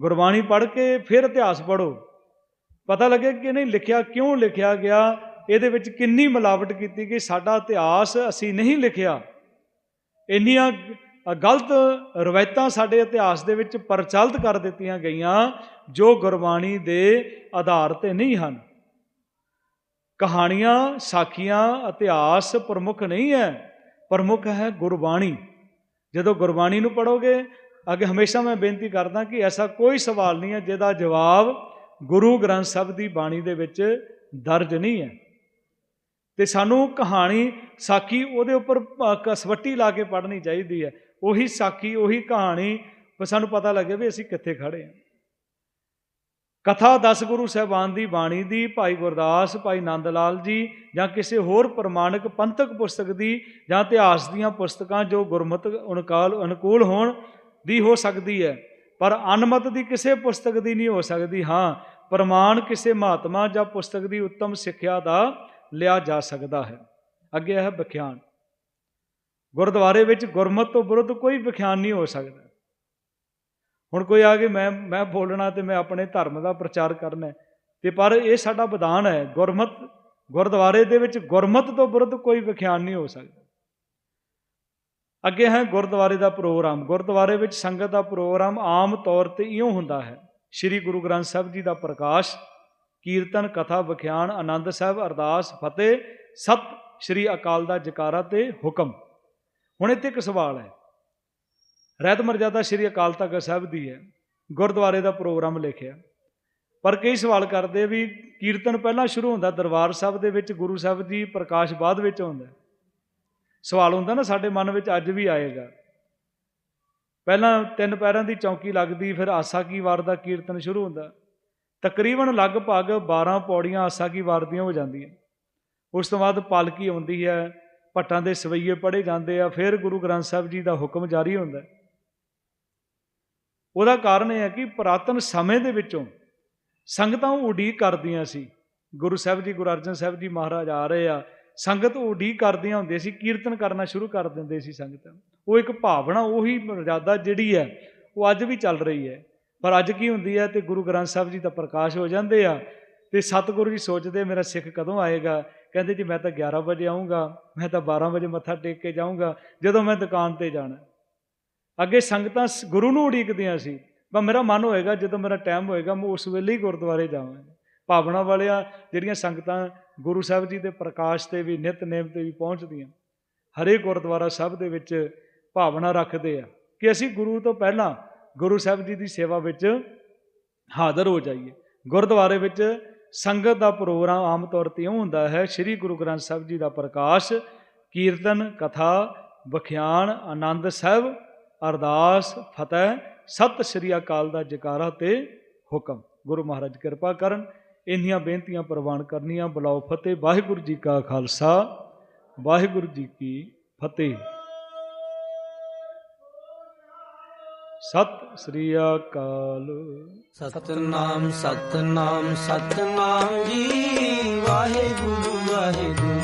ਗੁਰਬਾਣੀ ਪੜ੍ਹ ਕੇ ਫਿਰ ਇਤਿਹਾਸ ਪੜ੍ਹੋ। ਪਤਾ ਲੱਗੇ ਕਿ ਨਹੀਂ, ਲਿਖਿਆ ਕਿਉਂ ਲਿਖਿਆ ਗਿਆ? ਇਹਦੇ ਵਿੱਚ ਕਿੰਨੀ ਮਿਲਾਵਟ ਕੀਤੀ ਗਈ? ਸਾਡਾ ਇਤਿਹਾਸ ਅਸੀਂ ਨਹੀਂ ਲਿਖਿਆ। ਇੰਨੀਆਂ ਗਲਤ ਰਵਾਇਤਾਂ ਸਾਡੇ ਇਤਿਹਾਸ ਦੇ ਵਿੱਚ ਪ੍ਰਚਲਿਤ ਕਰ ਦਿੱਤੀਆਂ ਗਈਆਂ, ਜੋ ਗੁਰਬਾਣੀ ਦੇ ਆਧਾਰ ਤੇ ਨਹੀਂ ਹਨ। ਕਹਾਣੀਆਂ, ਸਾਖੀਆਂ, ਇਤਿਹਾਸ ਪ੍ਰਮੁੱਖ ਨਹੀਂ ਹੈ। ਪ੍ਰਮੁੱਖ ਹੈ ਗੁਰਬਾਣੀ। ਜਦੋਂ ਗੁਰਬਾਣੀ ਨੂੰ ਪੜੋਗੇ ਅੱਗੇ ਹਮੇਸ਼ਾ ਮੈਂ ਬੇਨਤੀ ਕਰਦਾ ਕਿ ਐਸਾ ਕੋਈ ਸਵਾਲ ਨਹੀਂ ਹੈ ਜਿਹਦਾ ਜਵਾਬ ਗੁਰੂ ਗ੍ਰੰਥ ਸਾਹਿਬ ਦੀ ਬਾਣੀ ਦੇ ਵਿੱਚ ਦਰਜ ਨਹੀਂ ਹੈ। ਤੇ ਸਾਨੂੰ ਕਹਾਣੀ, ਸਾਖੀ ਉਹਦੇ ਉੱਪਰ ਪ- ਕਸਵੱਟੀ ਲਾ ਕੇ ਪੜ੍ਹਨੀ ਚਾਹੀਦੀ ਹੈ। ਉਹੀ ਸਾਖੀ, ਉਹੀ ਕਹਾਣੀ ਸਾਨੂੰ ਪਤਾ ਲੱਗੇ ਵੀ ਅਸੀਂ ਕਿੱਥੇ ਖੜੇ ਹਾਂ। ਕਥਾ ਦਸ ਗੁਰੂ ਸਾਹਿਬਾਨ ਦੀ ਬਾਣੀ ਦੀ, ਭਾਈ ਗੁਰਦਾਸ, ਭਾਈ ਨੰਦ ਲਾਲ ਜੀ ਜਾਂ ਕਿਸੇ ਹੋਰ ਪ੍ਰਮਾਣਿਕ ਪੰਥਕ ਪੁਸਤਕ ਦੀ ਜਾਂ ਇਤਿਹਾਸ ਦੀਆਂ ਪੁਸਤਕਾਂ ਜੋ ਗੁਰਮਤਿ ਅਨੁਕਾਲ, ਅਨੁਕੂਲ ਹੋਣ ਦੀ ਹੋ ਸਕਦੀ ਹੈ। ਪਰ ਅਨਮਤ ਦੀ ਕਿਸੇ ਪੁਸਤਕ ਦੀ ਨਹੀਂ ਹੋ ਸਕਦੀ, ਹਾਂ, ਪ੍ਰਮਾਣ ਕਿਸੇ ਮਹਾਤਮਾ ਜਾਂ ਪੁਸਤਕ ਦੀ ਉੱਤਮ ਸਿੱਖਿਆ ਦਾ ਲਿਆ ਜਾ ਸਕਦਾ ਹੈ। ਅੱਗੇ ਹੈ ਵਿਖਿਆਨ। ਗੁਰਦੁਆਰੇ ਵਿੱਚ ਗੁਰਮਤ ਤੋਂ ਵਿਰੁੱਧ ਕੋਈ ਵਿਖਿਆਨ ਨਹੀਂ ਹੋ ਸਕਦਾ। ਹੁਣ ਕੋਈ ਆ ਕੇ ਮੈਂ ਮੈਂ ਬੋਲਣਾ ਤੇ ਮੈਂ ਆਪਣੇ ਧਰਮ ਦਾ ਪ੍ਰਚਾਰ ਕਰਨਾ ਹੈ। ਤੇ ਪਰ ਇਹ ਸਾਡਾ ਵਿਧਾਨ ਹੈ, ਗੁਰਮਤ, ਗੁਰਦੁਆਰੇ ਦੇ ਵਿੱਚ ਗੁਰਮਤ ਤੋਂ ਵਿਰੁੱਧ ਕੋਈ ਵਿਖਿਆਨ ਨਹੀਂ ਹੋ ਸਕਦਾ। ਅੱਗੇ ਹੈ ਗੁਰਦੁਆਰੇ ਦਾ ਪ੍ਰੋਗਰਾਮ। ਗੁਰਦੁਆਰੇ ਵਿੱਚ ਸੰਗਤ ਦਾ ਪ੍ਰੋਗਰਾਮ ਆਮ ਤੌਰ ਤੇ ਇਉਂ ਹੁੰਦਾ ਹੈ। ਸ੍ਰੀ ਗੁਰੂ ਗ੍ਰੰਥ ਸਾਹਿਬ ਜੀ ਦਾ ਪ੍ਰਕਾਸ਼, ਕੀਰਤਨ, ਕਥਾ, ਵਿਖਿਆਨ, ਆਨੰਦ ਸਾਹਿਬ, ਅਰਦਾਸ, ਫਤਿਹ, ਸਤ ਸ੍ਰੀ ਅਕਾਲ ਦਾ ਜਕਾਰਾ ਤੇ ਹੁਕਮ। ਹੁਣ ਇੱਥੇ ਇੱਕ ਸਵਾਲ ਹੈ। ਰਹਿਤ ਮਰਜ਼ਾਦਾ ਸ੍ਰੀ ਅਕਾਲ ਤਖਤ ਸਾਹਿਬ ਦੀ ਹੈ। ਗੁਰਦੁਆਰੇ ਦਾ ਪ੍ਰੋਗਰਾਮ ਲਿਖਿਆ। ਪਰ ਕਈ ਸਵਾਲ ਕਰਦੇ ਵੀ ਕੀਰਤਨ ਪਹਿਲਾਂ ਸ਼ੁਰੂ ਹੁੰਦਾ ਦਰਬਾਰ ਸਾਹਿਬ ਦੇ ਵਿੱਚ, ਗੁਰੂ ਸਾਹਿਬ ਦੀ ਪ੍ਰਕਾਸ਼ ਬਾਅਦ ਵਿੱਚ ਹੁੰਦਾ ਸਵਾਲ ਹੁੰਦਾ ਨਾ, ਸਾਡੇ ਮਨ ਵਿੱਚ ਅੱਜ ਵੀ ਆਏਗਾ। ਪਹਿਲਾਂ ਤਿੰਨ ਪੈਰਾਂ ਦੀ ਚੌਂਕੀ ਲੱਗਦੀ, ਫਿਰ ਆਸਾ ਕੀ ਵਾਰ ਦਾ ਕੀਰਤਨ ਸ਼ੁਰੂ ਹੁੰਦਾ। ਤਕਰੀਬਨ ਲਗਭਗ 12 ਪੌੜੀਆਂ ਆਸਾ ਕੀ ਵਾਰ ਦੀਆਂ ਹੋ ਜਾਂਦੀਆਂ। ਉਸ ਤੋਂ ਬਾਅਦ ਪਾਲਕੀ ਆਉਂਦੀ ਹੈ, ਭੱਟਾਂ ਦੇ ਸਵਈਏ ਪੜ੍ਹੇ ਜਾਂਦੇ ਆ, ਫਿਰ ਗੁਰੂ ਗ੍ਰੰਥ ਸਾਹਿਬ ਜੀ ਦਾ ਹੁਕਮ ਜਾਰੀ ਹੁੰਦਾ। ਉਹਦਾ ਕਾਰਨ ਇਹ ਹੈ ਕਿ ਪੁਰਾਤਨ ਸਮੇਂ ਦੇ ਵਿੱਚੋਂ ਸੰਗਤਾਂ ਉਡੀਕ ਕਰਦੀਆਂ ਸੀ। ਗੁਰੂ ਸਾਹਿਬ ਜੀ, ਗੁਰੂ ਅਰਜਨ ਸਾਹਿਬ ਜੀ ਮਹਾਰਾਜ ਆ ਰਹੇ ਆ ਸੰਗਤ ਉਡੀਕ ਕਰਦੀਆਂ ਹੁੰਦੀਆਂ ਸੀ, ਕੀਰਤਨ ਕਰਨਾ ਸ਼ੁਰੂ ਕਰ ਦਿੰਦੇ ਸੀ ਸੰਗਤ। ਉਹ ਇੱਕ ਭਾਵਨਾ, ਉਹੀ ਮਰਜ਼ਾਦਾ ਜਿਹੜੀ ਹੈ, ਉਹ ਅੱਜ ਵੀ ਚੱਲ ਰਹੀ ਹੈ। ਪਰ ਅੱਜ ਕੀ ਹੁੰਦੀ ਹੈ ਤੇ ਗੁਰੂ ਗ੍ਰੰਥ ਸਾਹਿਬ ਜੀ ਦਾ ਪ੍ਰਕਾਸ਼ ਹੋ ਜਾਂਦੇ ਆ ਤੇ ਸਤਿਗੁਰੂ ਜੀ ਸੋਚਦੇ, ਮੇਰਾ ਸਿੱਖ ਕਦੋਂ ਆਏਗਾ? ਕਹਿੰਦੇ, ਜੀ, ਮੈਂ ਤਾਂ 11 ਵਜੇ ਆਉਂਗਾ ਮੈਂ ਤਾਂ 12 ਵਜੇ ਮੱਥਾ ਟੇਕ ਕੇ ਜਾਊਂਗਾ, ਜਦੋਂ ਮੈਂ ਦੁਕਾਨ ਤੇ ਜਾਣਾ। ਅੱਗੇ ਸੰਗਤਾਂ ਸ- ਗੁਰੂ ਨੂੰ ਉਡੀਕਦੀਆਂ ਸੀ ਪਰ ਮੇਰਾ ਮਨ ਹੋਏਗਾ, ਜਦੋਂ ਮੇਰਾ ਟਾਈਮ ਹੋਏਗਾ, ਮੈਂ ਉਸ ਵੇਲੇ ਹੀ ਗੁਰਦੁਆਰੇ ਜਾਵਾਂਗਾ। ਭਾਵਨਾ ਵਾਲਿਆਂ ਜਿਹੜੀਆਂ ਸੰਗਤਾਂ ਗੁਰੂ ਸਾਹਿਬ ਜੀ ਦੇ ਪ੍ਰਕਾਸ਼ ਤੇ ਵੀ ਨਿਤਨੇਮ ਤੇ ਵੀ ਪਹੁੰਚਦੀਆਂ ਹਰੇ ਗੁਰਦੁਆਰਾ ਸਾਹਿਬ ਦੇ ਵਿੱਚ ਭਾਵਨਾ ਰੱਖਦੇ ਆ ਕਿ ਅਸੀਂ ਗੁਰੂ ਤੋਂ ਪਹਿਲਾਂ ਗੁਰੂ ਸਾਹਿਬ ਜੀ ਦੀ ਸੇਵਾ ਵਿੱਚ ਹਾਜ਼ਰ ਹੋ ਜਾਈਏ। ਗੁਰਦੁਆਰੇ ਵਿੱਚ ਸੰਗਤ ਦਾ ਪ੍ਰੋਗਰਾਮ ਆਮ ਤੌਰ ਤੇ ਉਹ ਹੁੰਦਾ ਹੈ, ਸ੍ਰੀ ਗੁਰੂ ਗ੍ਰੰਥ ਸਾਹਿਬ ਜੀ ਦਾ ਪ੍ਰਕਾਸ਼, ਕੀਰਤਨ, ਕਥਾ, ਵਿਖਿਆਨ, ਆਨੰਦ ਸਾਹਿਬ, ਅਰਦਾਸ, ਫਤਿਹ, ਸਤਿ ਸ੍ਰੀ ਅਕਾਲ ਦਾ ਜਕਾਰਾ ਤੇ ਹੁਕਮ। ਗੁਰੂ ਮਹਾਰਾਜ ਕਿਰਪਾ ਕਰਨ ਇੰਨੀਆਂ ਬੇਨਤੀਆਂ ਪ੍ਰਵਾਨ ਕਰਨੀਆਂ। ਬੁਲਾਓ ਫਤਿਹ, ਵਾਹਿਗੁਰੂ ਜੀ ਕਾ ਖਾਲਸਾ, ਵਾਹਿਗੁਰੂ ਜੀ ਕੀ ਫਤਿਹ। ਸਤਿ ਸ੍ਰੀ ਅਕਾਲ। ਸਤਨਾਮ ਸਤਨਾਮ ਸਤਨਾਮ ਜੀ, ਵਾਹਿਗੁਰੂ ਵਾਹਿਗੁਰੂ।